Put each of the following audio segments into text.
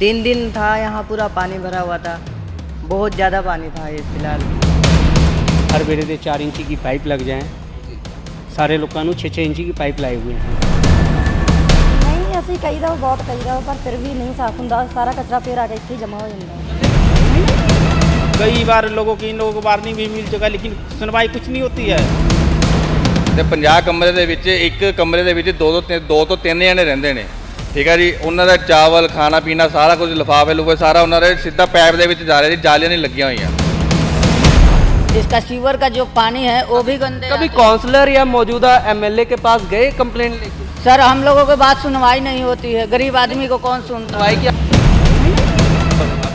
तीन दिन था यहाँ पूरा पानी भरा हुआ था बहुत ज़्यादा पानी था ये फिलहाल ਹਰ ਵੇਲੇ ਦੇ 4 ਇੰਚੀ ਦੀ ਪਾਈਪ ਲੱਗ ਜਾਏ ਸਾਰੇ ਲੋਕਾਂ ਨੂੰ 6-6 ਇੰਚੀ ਦੀ ਪਾਈਪ ਲਾਏ ਹੋਏ ਹਨ ਨਹੀਂ ਅਸੀਂ ਕਹੀਦਾ ਉਹ ਬਹੁਤ ਕਹੀਦਾ ਉਹ, ਪਰ ਫਿਰ ਵੀ ਨਹੀਂ ਸਾਫ਼ ਹੁੰਦਾ ਸਾਰਾ ਕਚਰਾ ਫੇਰ ਆ ਕੇ ਇੱਥੇ ਜਮ੍ਹਾਂ ਹੋ ਜਾਂਦਾ कई बार लोगों की इन लोगों को वार्निंग भी मिल चुका है लेकिन सुनवाई कुछ नहीं होती है ਤੇ 50 ਕਮਰੇ ਦੇ ਵਿੱਚ ਇੱਕ ਕਮਰੇ ਦੇ ਵਿੱਚ ਦੋ ਤੋਂ ਤਿੰਨ ਦੋ ਤੋਂ ਤਿੰਨ ਜਣੇ ਰਹਿੰਦੇ ਨੇ ਠੀਕ ਹੈ ਜੀ ਉਹਨਾਂ ਦਾ ਚਾਵਲ ਖਾਣਾ ਪੀਣਾ ਸਾਰਾ ਕੁਝ ਲਿਫਾਫੇ ਲੁਫੇ ਸਾਰਾ ਉਹਨਾਂ ਦੇ ਸਿੱਧਾ ਪੈਪ ਦੇ ਵਿੱਚ ਜਾ ਰਿਹਾ ਜੀ ਜਾਲੀਆਂ ਨਹੀਂ ਲੱਗੀਆਂ ਹੋਈਆਂ इसका सीवर का जो पानी है वो भी गंदे कभी आते हैं। काउंसलर या मौजूदा एमएलए के पास गए कंप्लेंट लेके सर हम लोगों की बात सुनवाई नहीं होती है गरीब आदमी को कौन सुनता है सुनवाई किया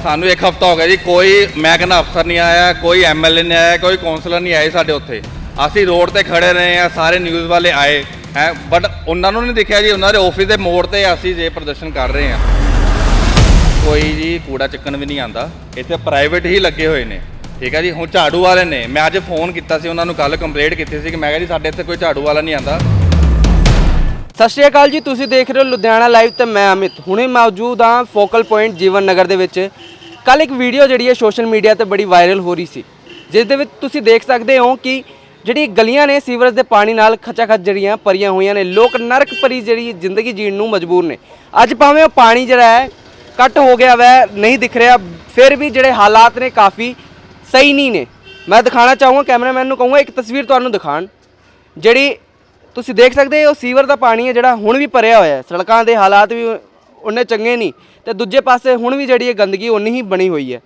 ਸਾਨੂੰ ਇੱਕ ਹਫਤਾ ਹੋ ਗਿਆ ਜੀ ਕੋਈ ਮੈਂ ਕਹਿੰਦਾ ਅਫਸਰ ਨਹੀਂ ਆਇਆ ਕੋਈ ਐਮਐਲਏ ਨਹੀਂ ਆਇਆ ਕੋਈ ਕਾਉਂਸਲਰ ਨਹੀਂ ਆਏ ਸਾਡੇ ਉੱਥੇ ਅਸੀਂ ਰੋਡ ਤੇ ਖੜੇ ਰਹੇ ਆ ਸਾਰੇ ਨਿਊਜ਼ ਵਾਲੇ ਆਏ ਹੈ ਬਟ ਉਹਨਾਂ ਨੂੰ ਨਹੀਂ ਦੇਖਿਆ ਜੀ, ਉਹਨਾਂ ਦੇ ਆਫਿਸ ਦੇ ਮੋੜ ਤੇ ਅਸੀਂ ਜੇ ਪ੍ਰਦਰਸ਼ਨ ਕਰ ਰਹੇ ਆ ਕੋਈ ਜੀ ਕੂੜਾ ਚੱਕਣ ਵੀ ਨਹੀਂ ਆਂਦਾ ਇੱਥੇ ਪ੍ਰਾਈਵੇਟ ਹੀ ਲੱਗੇ ਹੋਏ ਨੇ। ਠੀਕ ਹੈ ਜੀ, ਹੁਣ ਝਾੜੂ ਵਾਲੇ ਨੇ। ਮੈਂ ਅੱਜ ਫੋਨ ਕੀਤਾ ਸੀ, ਉਹਨਾਂ ਨੂੰ ਕੱਲ ਕੰਪਲੇਂਟ ਕੀਤੀ ਸੀ ਕਿ ਮੈਂ ਕਿਹਾ ਜੀ, ਸਾਡੇ ਇੱਥੇ ਕੋਈ ਝਾੜੂ ਵਾਲਾ ਨਹੀਂ ਆਂਦਾ ਸਤਿ ਸ਼੍ਰੀ ਅਕਾਲ ਜੀ, ਤੁਸੀਂ ਦੇਖ ਰਹੇ ਹੋ ਲੁਧਿਆਣਾ ਲਾਈਵ ਤੇ ਮੈਂ ਅਮਿਤ। ਹੁਣੇ ਮੌਜੂਦ ਹਾਂ ਫੋਕਲ ਪੁਆਇੰਟ ਜੀਵਨ ਨਗਰ ਦੇ ਵਿੱਚ। ਕੱਲ ਇੱਕ ਵੀਡੀਓ ਜਿਹੜੀ ਹੈ ਸੋਸ਼ਲ ਮੀਡੀਆ ਤੇ ਬੜੀ ਵਾਇਰਲ ਹੋ ਰਹੀ ਸੀ। ਜਿਸ ਦੇ ਵਿੱਚ ਤੁਸੀਂ ਦੇਖ ਸਕਦੇ ਹੋ ਕਿ ਜਿਹੜੀ ਗਲੀਆਂ ਨੇ ਸੀਵਰੇਜ ਦੇ ਪਾਣੀ ਨਾਲ ਖਚਾਖਚ ਜਿਹੜੀਆਂ ਭਰੀਆਂ ਹੋਈਆਂ ਨੇ, ਲੋਕ ਨਰਕ ਭਰੀ ਜਿਹੜੀ ਜ਼ਿੰਦਗੀ ਜੀਣ ਨੂੰ ਮਜਬੂਰ ਨੇ। ਅੱਜ ਭਾਵੇਂ ਉਹ ਪਾਣੀ ਜਿਹੜਾ ਹੈ ਕੱਟ ਹੋ ਗਿਆ ਵੈ, ਨਹੀਂ ਦਿਖ ਰਿਹਾ, ਫਿਰ ਵੀ ਜਿਹੜੇ ਹਾਲਾਤ ਨੇ ਕਾਫੀ ਸਹੀ ਨਹੀਂ ਨੇ। ਮੈਂ ਦਿਖਾਣਾ ਚਾਹੂੰਗਾ, ਕੈਮਰਾਮੈਨ ਨੂੰ ਕਹੂੰਗਾ, ਇੱਕ ਤਸਵੀਰ ਤੁਹਾਨੂੰ ਦਿਖਾਣ ਜਿਹੜੀ ਤੁਸੀਂ ਦੇਖ ਸਕਦੇ ਹੋ, ਸੀਵਰ ਦਾ ਪਾਣੀ ਹੈ ਜਿਹੜਾ ਹੁਣ ਵੀ ਭਰਿਆ ਹੋਇਆ ਹੈ। ਸੜਕਾਂ ਦੇ ਹਾਲਾਤ ਵੀ ਉਹਨੇ ਚੰਗੇ ਨਹੀਂ, ਤੇ ਦੂਜੇ ਪਾਸੇ ਹੁਣ ਵੀ ਜਿਹੜੀ ਇਹ ਗੰਦਗੀ ਉਨੀ ਹੀ ਬਣੀ ਹੋਈ ਹੈ।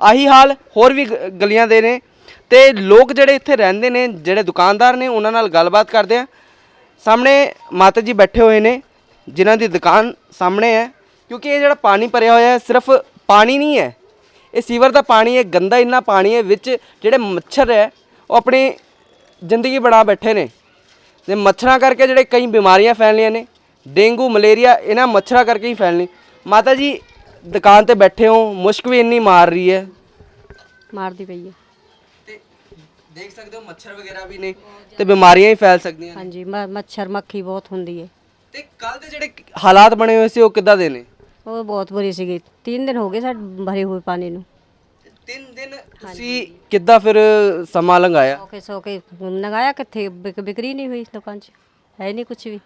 ਆਹੀ ਹਾਲ ਹੋਰ ਵੀ ਗਲੀਆਂ ਦੇ ਨੇ। ਤੇ ਲੋਕ ਜਿਹੜੇ ਇੱਥੇ ਰਹਿੰਦੇ ਨੇ, ਜਿਹੜੇ ਦੁਕਾਨਦਾਰ ਨੇ, ਉਹਨਾਂ ਨਾਲ ਗੱਲਬਾਤ ਕਰਦੇ ਆ ਸਾਹਮਣੇ ਮਾਤਾ ਜੀ ਬੈਠੇ ਹੋਏ ਨੇ, ਜਿਨ੍ਹਾਂ ਦੀ ਦੁਕਾਨ ਸਾਹਮਣੇ ਹੈ, ਕਿਉਂਕਿ ਇਹ ਜਿਹੜਾ ਪਾਣੀ ਭਰਿਆ ਹੋਇਆ ਹੈ, ਸਿਰਫ ਪਾਣੀ ਨਹੀਂ ਹੈ। ਇਹ ਸੀਵਰ ਦਾ ਪਾਣੀ ਹੈ, ਗੰਦਾ ਇੰਨਾ ਪਾਣੀ ਹੈ, ਵਿੱਚ ਜਿਹੜੇ ਮੱਛਰ ਹੈ, ਉਹ ਆਪਣੀ ਜ਼ਿੰਦਗੀ ਬਣਾ ਬੈਠੇ ਨੇ। ਤੇ ਮੱਛਰਾਂ ਕਰਕੇ ਜਿਹੜੇ ਕਈ ਬਿਮਾਰੀਆਂ ਫੈਲਣੀਆਂ ਨੇ, ਡੇਂਗੂ, ਮਲੇਰੀਆ, ਇਹਨਾਂ ਮੱਛਰਾਂ ਕਰਕੇ ਹੀ ਫੈਲਣੀ। ਮਾਤਾ ਜੀ, ਦੁਕਾਨ ਤੇ ਬੈਠੇ ਹੋ, ਮੁਸ਼ਕ ਵੀ ਇੰਨੀ ਮਾਰ ਰਹੀ ਹੈ। ਮਾਰਦੀ ਪਈ ਹੈ। ਦੇਖ ਸਕਦੇ ਹੋ ਮੱਛਰ ਵਗੈਰਾ ਵੀ ਨੇ ਤੇ ਬਿਮਾਰੀਆਂ ਹੀ ਫੈਲ ਸਕਦੀਆਂ ਨੇ। ਹਾਂਜੀ ਮ- ਮੱਛਰ ਮੱਖੀ ਬਹੁਤ ਹੁੰਦੀ ਹੈ ਤੇ ਕੱਲ ਦੇ ਜਿਹੜੇ ਹਾਲਾਤ ਬਣੇ ਹੋਏ ਸੀ ਉਹ ਕਿੱਦਾਂ ਦੇ ਨੇ? ਉਹ ਬਹੁਤ ਬੁਰੀ ਸੀਗੀ। 3 ਦਿਨ ਹੋ ਗਏ ਸਾਡੇ ਭਰੇ ਹੋਏ ਪਾਣੀ ਨੂੰ। ਤਿੰਨ ਦਿਨ ਤੁਸੀਂ ਕਿੱਦਾਂ ਫਿਰ ਸਮਾਂ ਲੰਘਾਇਆ? ਸੌਕੇ ਸੌਕੇ ਨਗਾਇਆ ਕਿੱਥੇ? ਵਿਕਰੀ ਨਹੀਂ ਹੋਈ ਦੁਕਾਨ 'ਚ। ਹੈ ਨਹੀਂ ਕੁਝ ਵੀ।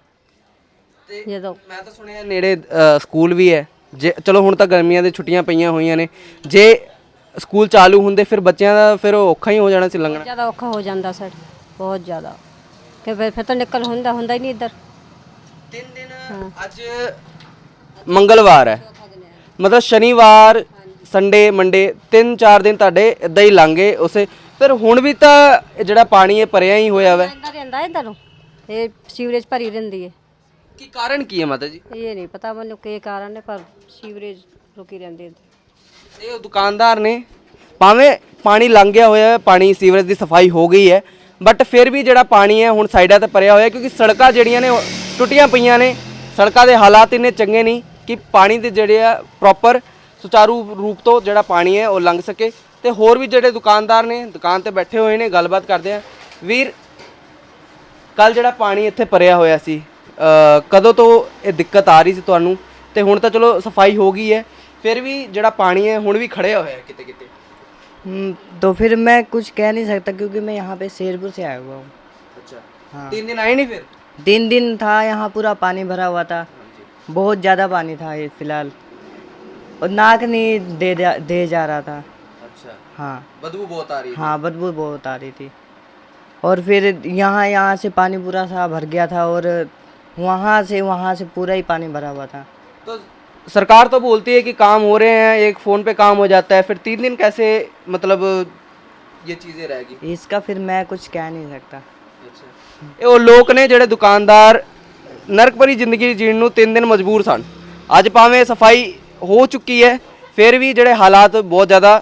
ਜਦੋਂ। ਮੈਂ ਤਾਂ ਸੁਣਿਆ ਨੇੜੇ ਅ, ਸਕੂਲ ਵੀ ਹੈ। ਜੇ ਚਲੋ ਹੁਣ ਤਾਂ ਗਰਮੀਆਂ ਦੇ ਛੁੱਟੀਆਂ ਪਈਆਂ ਹੋਈਆਂ ਨੇ। ਜੇ ਸਕੂਲ ਚਾਲੂ ਹੁੰਦੇ ਫਿਰ ਬੱਚਿਆਂ ਦਾ ਫਿਰ ਔਖਾ ਹੀ ਹੋ ਜਾਣਾ ਸੀ ਲੰਘਣਾ। ਜ਼ਿਆਦਾ ਔਖਾ ਹੋ ਜਾਂਦਾ ਸਰ ਬਹੁਤ ਜ਼ਿਆਦਾ। ਕਿ ਫਿਰ ਫਿਰ ਤਾਂ ਨਿਕਲ ਹੁੰਦਾ ਹੁੰਦਾ ਹੀ ਨਹੀਂ ਇੱਧਰ। ਤਿੰਨ ਦਿਨ ਅੱਜ ਮੰਗਲਵਾਰ ਹੈ। ਮਤਲਬ ਸ਼ਨੀਵਾਰ ਸੰਡੇ ਮੰਡੇ ਤਿੰਨ ਚਾਰ ਦਿਨ ਤੁਹਾਡੇ ਇਦਾਂ ਹੀ ਲੰਘੇ ਉਸੇ। ਫਿਰ ਹੁਣ ਵੀ ਤਾਂ ਜਿਹੜਾ ਪਾਣੀ ਇਹ ਭਰਿਆ ਹੀ ਹੋਇਆ ਵੈ। ਇੰਦਾ ਰਹਿੰਦਾ ਇੱਧਰ ਨੂੰ। ਇਹ ਸੀਵਰੇਜ ਭਰੀ ਰਹਿੰਦੀ ਹੈ। ਕੀ ਕਾਰਨ ਕੀ ਹੈ ਮਾਤਾ ਜੀ? ਇਹ ਨਹੀਂ ਪਤਾ ਮੈਨੂੰ ਕੀ ਕਾਰਨ ਹੈ ਪਰ ਸੀਵਰੇਜ ਰੁਕੀ ਰਹਿੰਦੀ ਹੈ ਇਹ ਉਹ ਦੁਕਾਨਦਾਰ ਨੇ ਭਾਵੇਂ ਪਾਣੀ ਲੰਘ ਗਿਆ ਹੋਇਆ ਹੈ, ਪਾਣੀ ਸੀਵਰੇਜ ਦੀ ਸਫ਼ਾਈ ਹੋ ਗਈ ਹੈ ਬਟ ਫਿਰ ਵੀ ਜਿਹੜਾ ਪਾਣੀ ਹੈ ਹੁਣ ਸਾਈਡਾਂ ਤੇ ਭਰਿਆ ਹੋਇਆ ਕਿਉਂਕਿ ਸੜਕਾਂ ਜਿਹੜੀਆਂ ਨੇ ਉਹ ਟੁੱਟੀਆਂ ਪਈਆਂ ਨੇ, ਸੜਕਾਂ ਦੇ ਹਾਲਾਤ ਇੰਨੇ ਚੰਗੇ ਨਹੀਂ ਕਿ ਪਾਣੀ ਦੇ ਜਿਹੜੇ ਆ ਪ੍ਰੋਪਰ ਸੁਚਾਰੂ ਰੂਪ ਤੋਂ ਜਿਹੜਾ ਪਾਣੀ ਹੈ ਉਹ ਲੰਘ ਸਕੇ। ਤੇ ਹੋਰ ਵੀ ਜਿਹੜੇ ਦੁਕਾਨਦਾਰ ਨੇ, ਦੁਕਾਨ ਤੇ ਬੈਠੇ ਹੋਏ ਨੇ, ਗੱਲਬਾਤ ਕਰਦੇ ਆ। ਵੀਰ ਕੱਲ ਜਿਹੜਾ ਪਾਣੀ ਇੱਥੇ ਭਰਿਆ ਹੋਇਆ ਸੀ ਕਦੋਂ ਤੋਂ ਇਹ ਦਿੱਕਤ ਆ ਰਹੀ ਸੀ ਤੁਹਾਨੂੰ? ਤੇ ਹੁਣ ਤਾਂ ਚਲੋ ਸਫ਼ਾਈ ਹੋ ਗਈ ਹੈ। ਫਿਰ ਵੀ ਜਿਹੜਾ ਪਾਣੀ ਹੈ ਹੁਣ ਵੀ ਖੜਿਆ ਹੋਇਆ ਹੈ ਕਿਤੇ ਕਿਤੇ हम्म, तो फिर मैं कुछ कह नहीं सकता क्योंकि मैं यहाँ पे शेरपुर से आया हुआ हूँ ਅੱਛਾ ਤਿੰਨ ਦਿਨ ਆਏ ਨਹੀਂ ਫਿਰ तीन दिन था यहाँ पूरा पानी भरा हुआ था बहुत ज़्यादा पानी था ये फिलहाल और नाक नहीं दे दे जा रहा था ਅੱਛਾ हाँ ਬਦਬੂ ਬਹੁਤ ਆ ਰਹੀ हाँ बदबू बहुत आ रही थी और फिर यहाँ यहाँ से पानी पूरा सा भर गया था और वहाँ से वहाँ से पूरा ही पानी भरा हुआ था तो सरकार तो बोलती है कि काम हो रहे हैं एक फ़ोन पे काम हो जाता है फिर तीन दिन कैसे मतलब ये चीज़ें रहेगी इसका फिर मैं कुछ कह नहीं सकता ਇਹ ਉਹ ਲੋਕ ਨੇ ਜਿਹੜੇ ਦੁਕਾਨਦਾਰ ਨਰਕ ਭਰੀ ਜ਼ਿੰਦਗੀ ਜੀਣ ਨੂੰ ਤਿੰਨ ਦਿਨ ਮਜਬੂਰ ਸਨ ਅੱਜ ਭਾਵੇਂ ਸਫਾਈ ਹੋ ਚੁੱਕੀ ਹੈ ਫਿਰ ਵੀ ਜਿਹੜੇ ਹਾਲਾਤ ਬਹੁਤ ਜ਼ਿਆਦਾ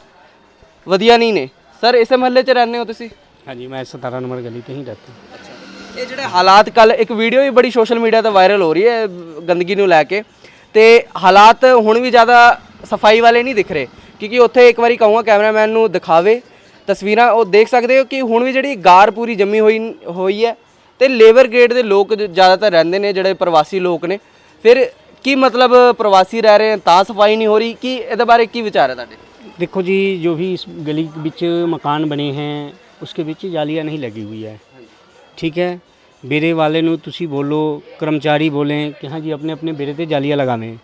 ਵਧੀਆ ਨਹੀਂ ਨੇ ਸਰ ਇਸੇ ਮਹੱਲੇ 'ਚ ਰਹਿੰਦੇ ਹੋ ਤੁਸੀਂ हाँ जी मैं सतारह नंबर गली पे ही रहता हूँ ਇਹ ਜਿਹੜੇ ਹਾਲਾਤ ਕੱਲ ਇੱਕ ਵੀਡੀਓ ਵੀ ਬੜੀ ਸੋਸ਼ਲ ਮੀਡੀਆ ਤੇ ਵਾਇਰਲ ਹੋ ਰਹੀ ਹੈ ਗੰਦਗੀ ਨੂੰ ਲੈ ਕੇ ਤੇ ਹਾਲਾਤ ਹੁਣ ਵੀ ਜ਼ਿਆਦਾ ਸਫਾਈ ਵਾਲੇ ਨਹੀਂ ਦਿਖ ਰਹੇ ਕਿਉਂਕਿ ਉੱਥੇ ਇੱਕ ਵਾਰੀ ਕਹੂੰਗਾ ਕੈਮਰਾਮੈਨ ਨੂੰ ਦਿਖਾਵੇ ਤਸਵੀਰਾਂ ਉਹ ਦੇਖ ਸਕਦੇ ਹੋ ਕਿ ਹੁਣ ਵੀ ਜਿਹੜੀ ਗਾਰ ਪੂਰੀ ਜੰਮੀ ਹੋਈ ਹੋਈ ਹੈ ਤੇ ਲੇਬਰ ਗੇਟ ਦੇ ਲੋਕ ਜ- ਜ਼ਿਆਦਾਤਰ ਰਹਿੰਦੇ ਨੇ ਜਿਹੜੇ ਪ੍ਰਵਾਸੀ ਲੋਕ ਨੇ ਫਿਰ ਕੀ ਮਤਲਬ ਪ੍ਰਵਾਸੀ ਰਹਿ ਰਹੇ ਹਨ ਤਾਂ ਸਫਾਈ ਨਹੀਂ ਹੋ ਰਹੀ ਕੀ ਇਹਦੇ ਬਾਰੇ ਕੀ ਵਿਚਾਰ ਹੈ ਤੁਹਾਡੇ देखो जी जो भी इस गली के बीच मकान बने हैं उसके बीच जालियाँ नहीं लगी हुई है ठीक है बेरे वाले ਨੂੰ ਤੁਸੀਂ ਬੋਲੋ कर्मचारी बोलें कि हाँ जी अपने अपने बेरे पे जालियाँ लगावें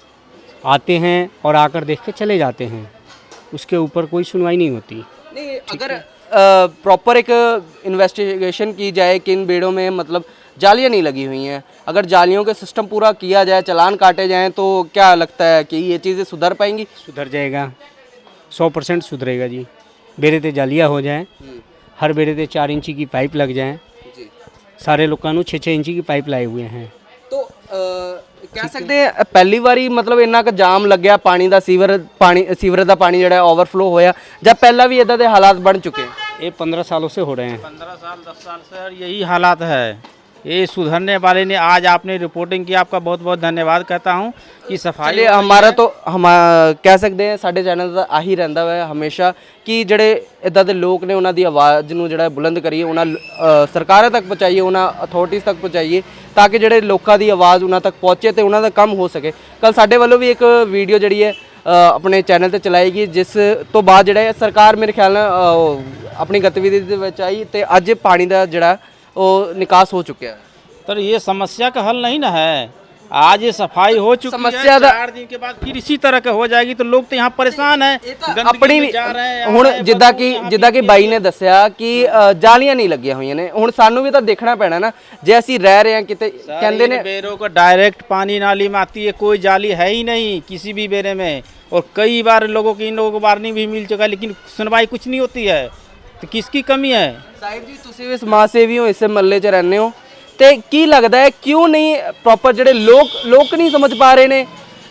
आते हैं और आकर देख के चले जाते हैं उसके ऊपर कोई सुनवाई नहीं होती नहीं अगर प्रॉपर एक इन्वेस्टिगेशन की जाए कि इन बेड़ों में मतलब जालियाँ नहीं लगी हुई हैं अगर जालियों के सिस्टम पूरा किया जाए चलान काटे जाएं तो क्या लगता है कि ये चीज़ें सुधर पाएंगी सुधर जाएगा सौ परसेंट सुधरेगा जी बेरे ਤੇ ਜਾਲੀਆਂ ਹੋ ਜਾਏ हर बेरे ਤੇ 4 इंची की पाइप लग जाए जी सारे लोगों ਨੂੰ 6-6 इंची की पाइप लाए हुए हैं तो ਕਹਿ ਸਕਦੇ ਆ ਪਹਿਲੀ ਵਾਰੀ ਮਤਲਬ ਇੰਨਾ ਕੁ ਜਾਮ ਲੱਗਿਆ ਪਾਣੀ ਦਾ ਸੀਵਰ ਪਾਣੀ ਸੀਵਰ ਦਾ ਪਾਣੀ ਜਿਹੜਾ ਓਵਰਫਲੋ ਹੋਇਆ ਜਾਂ ਪਹਿਲਾਂ ਵੀ ਇਦਾਂ ਦੇ ਹਾਲਾਤ ਬਣ ਚੁੱਕੇ ਆ ये 15 सालों से हो रहे हैं पंद्रह साल दस साल से और यही हालात है ये सुधरने वाले ने आज आपने रिपोर्टिंग की आपका बहुत बहुत धन्यवाद कहता हूँ कि सफाई ਚਲੇ ਹਮਾਰਾ ਤਾਂ ਹਮ ਕਹਿ ਸਕਦੇ ਆ ਸਾਡੇ ਚੈਨਲ ਦਾ ਆਹੀ ਰਹਿੰਦਾ ਹੈ ਹਮੇਸ਼ਾ ਕਿ ਜਿਹੜੇ ਇਦਾਂ ਦੇ ਲੋਕ ਨੇ ਉਹਨਾਂ ਦੀ ਆਵਾਜ਼ ਨੂੰ ਜਿਹੜਾ ਬੁਲੰਦ ਕਰੀਏ ਉਹਨਾਂ ਅ, ਸਰਕਾਰਾਂ ਤੱਕ ਪਹੁੰਚਾਈਏ ਉਹਨਾਂ ਅਥਾਰਟੀਜ਼ ਤੱਕ ਪਹੁੰਚਾਈਏ ਤਾਂ ਕਿ ਜਿਹੜੇ ਲੋਕਾਂ ਦੀ ਆਵਾਜ਼ ਉਹਨਾਂ ਤੱਕ ਪਹੁੰਚੇ ਤੇ ਉਹਨਾਂ ਦਾ ਕੰਮ ਹੋ ਸਕੇ ਕੱਲ ਸਾਡੇ ਵੱਲੋਂ ਵੀ ਇੱਕ ਵੀਡੀਓ ਜਿਹੜੀ ਹੈ ਅ, ਆਪਣੇ ਚੈਨਲ ਤੇ ਚਲਾਏਗੀ ਜਿਸ ਤੋਂ ਬਾਅਦ ਜਿਹੜਾ ਹੈ ਸਰਕਾਰ ਮੇਰੇ ਖਿਆਲ ਨਾਲ ਅ, ਉਹ ਆਪਣੀ ਗਤੀਵਿਧੀ ਦੇ ਵਿੱਚ ਆਈ ਤੇ ਅੱਜ ਪਾਣੀ ਦਾ ਜਿਹੜਾ ਉਹ ਨਿਕਾਸ ਹੋ ਚੁੱਕਿਆ ਹੈ तो ये समस्या का हल नहीं ना है आज ये सफाई हो चुकी समस्या है दा- चार दिन के बाद फिर इसी तरह का हो जाएगी तो लोग तो यहाँ परेशान है गंदगी ਆਪਣੀ में ਵੀ जा रहे हैं आ ਹੁਣ रहे हैं, ਜਿੱਦਾਂ बदबू ਕਿ यहाँ ਜਿੱਦਾਂ भी ਕਿ ਬਾਈ ਨੇ ਦੱਸਿਆ ਕਿ ਅ, ਜਾਲੀਆਂ ਨਹੀਂ ਲੱਗੀਆਂ ਹੋਈਆਂ ਨੇ ਹੁਣ ਸਾਨੂੰ ਵੀ ਤਾਂ ਦੇਖਣਾ ਪੈਣਾ ਨਾ ਜੇ ਅਸੀਂ ਰਹਿ ਰਹੇ ਹਾਂ ਕਿਤੇ ਕਹਿੰਦੇ ਨੇ बेरों को डायरेक्ट पानी नाली में आती है कोई जाली है ही नहीं किसी भी बेरे में और कई बार लोगों की इन लोगों को वार्निंग भी मिल चुका है लेकिन सुनवाई कुछ नहीं होती है ਤੇ ਕਿਸ ਕੀ ਕਮੀ ਹੈ? ਸਾਹਿਬ ਜੀ ਤੁਸੀਂ ਵੀ ਸਮਾਜ ਸੇਵੀ ਹੋ ਇਸੇ ਮੱਲੇ 'ਚ ਰਹਿੰਦੇ ਹੋ। ਤੇ ਕੀ ਲੱਗਦਾ ਹੈ ਕਿਉਂ ਨਹੀਂ ਪ੍ਰੋਪਰ ਜਿਹੜੇ ਲੋਕ ਲੋਕ ਨਹੀਂ ਸਮਝ ਪਾ ਰਹੇ ਨੇ?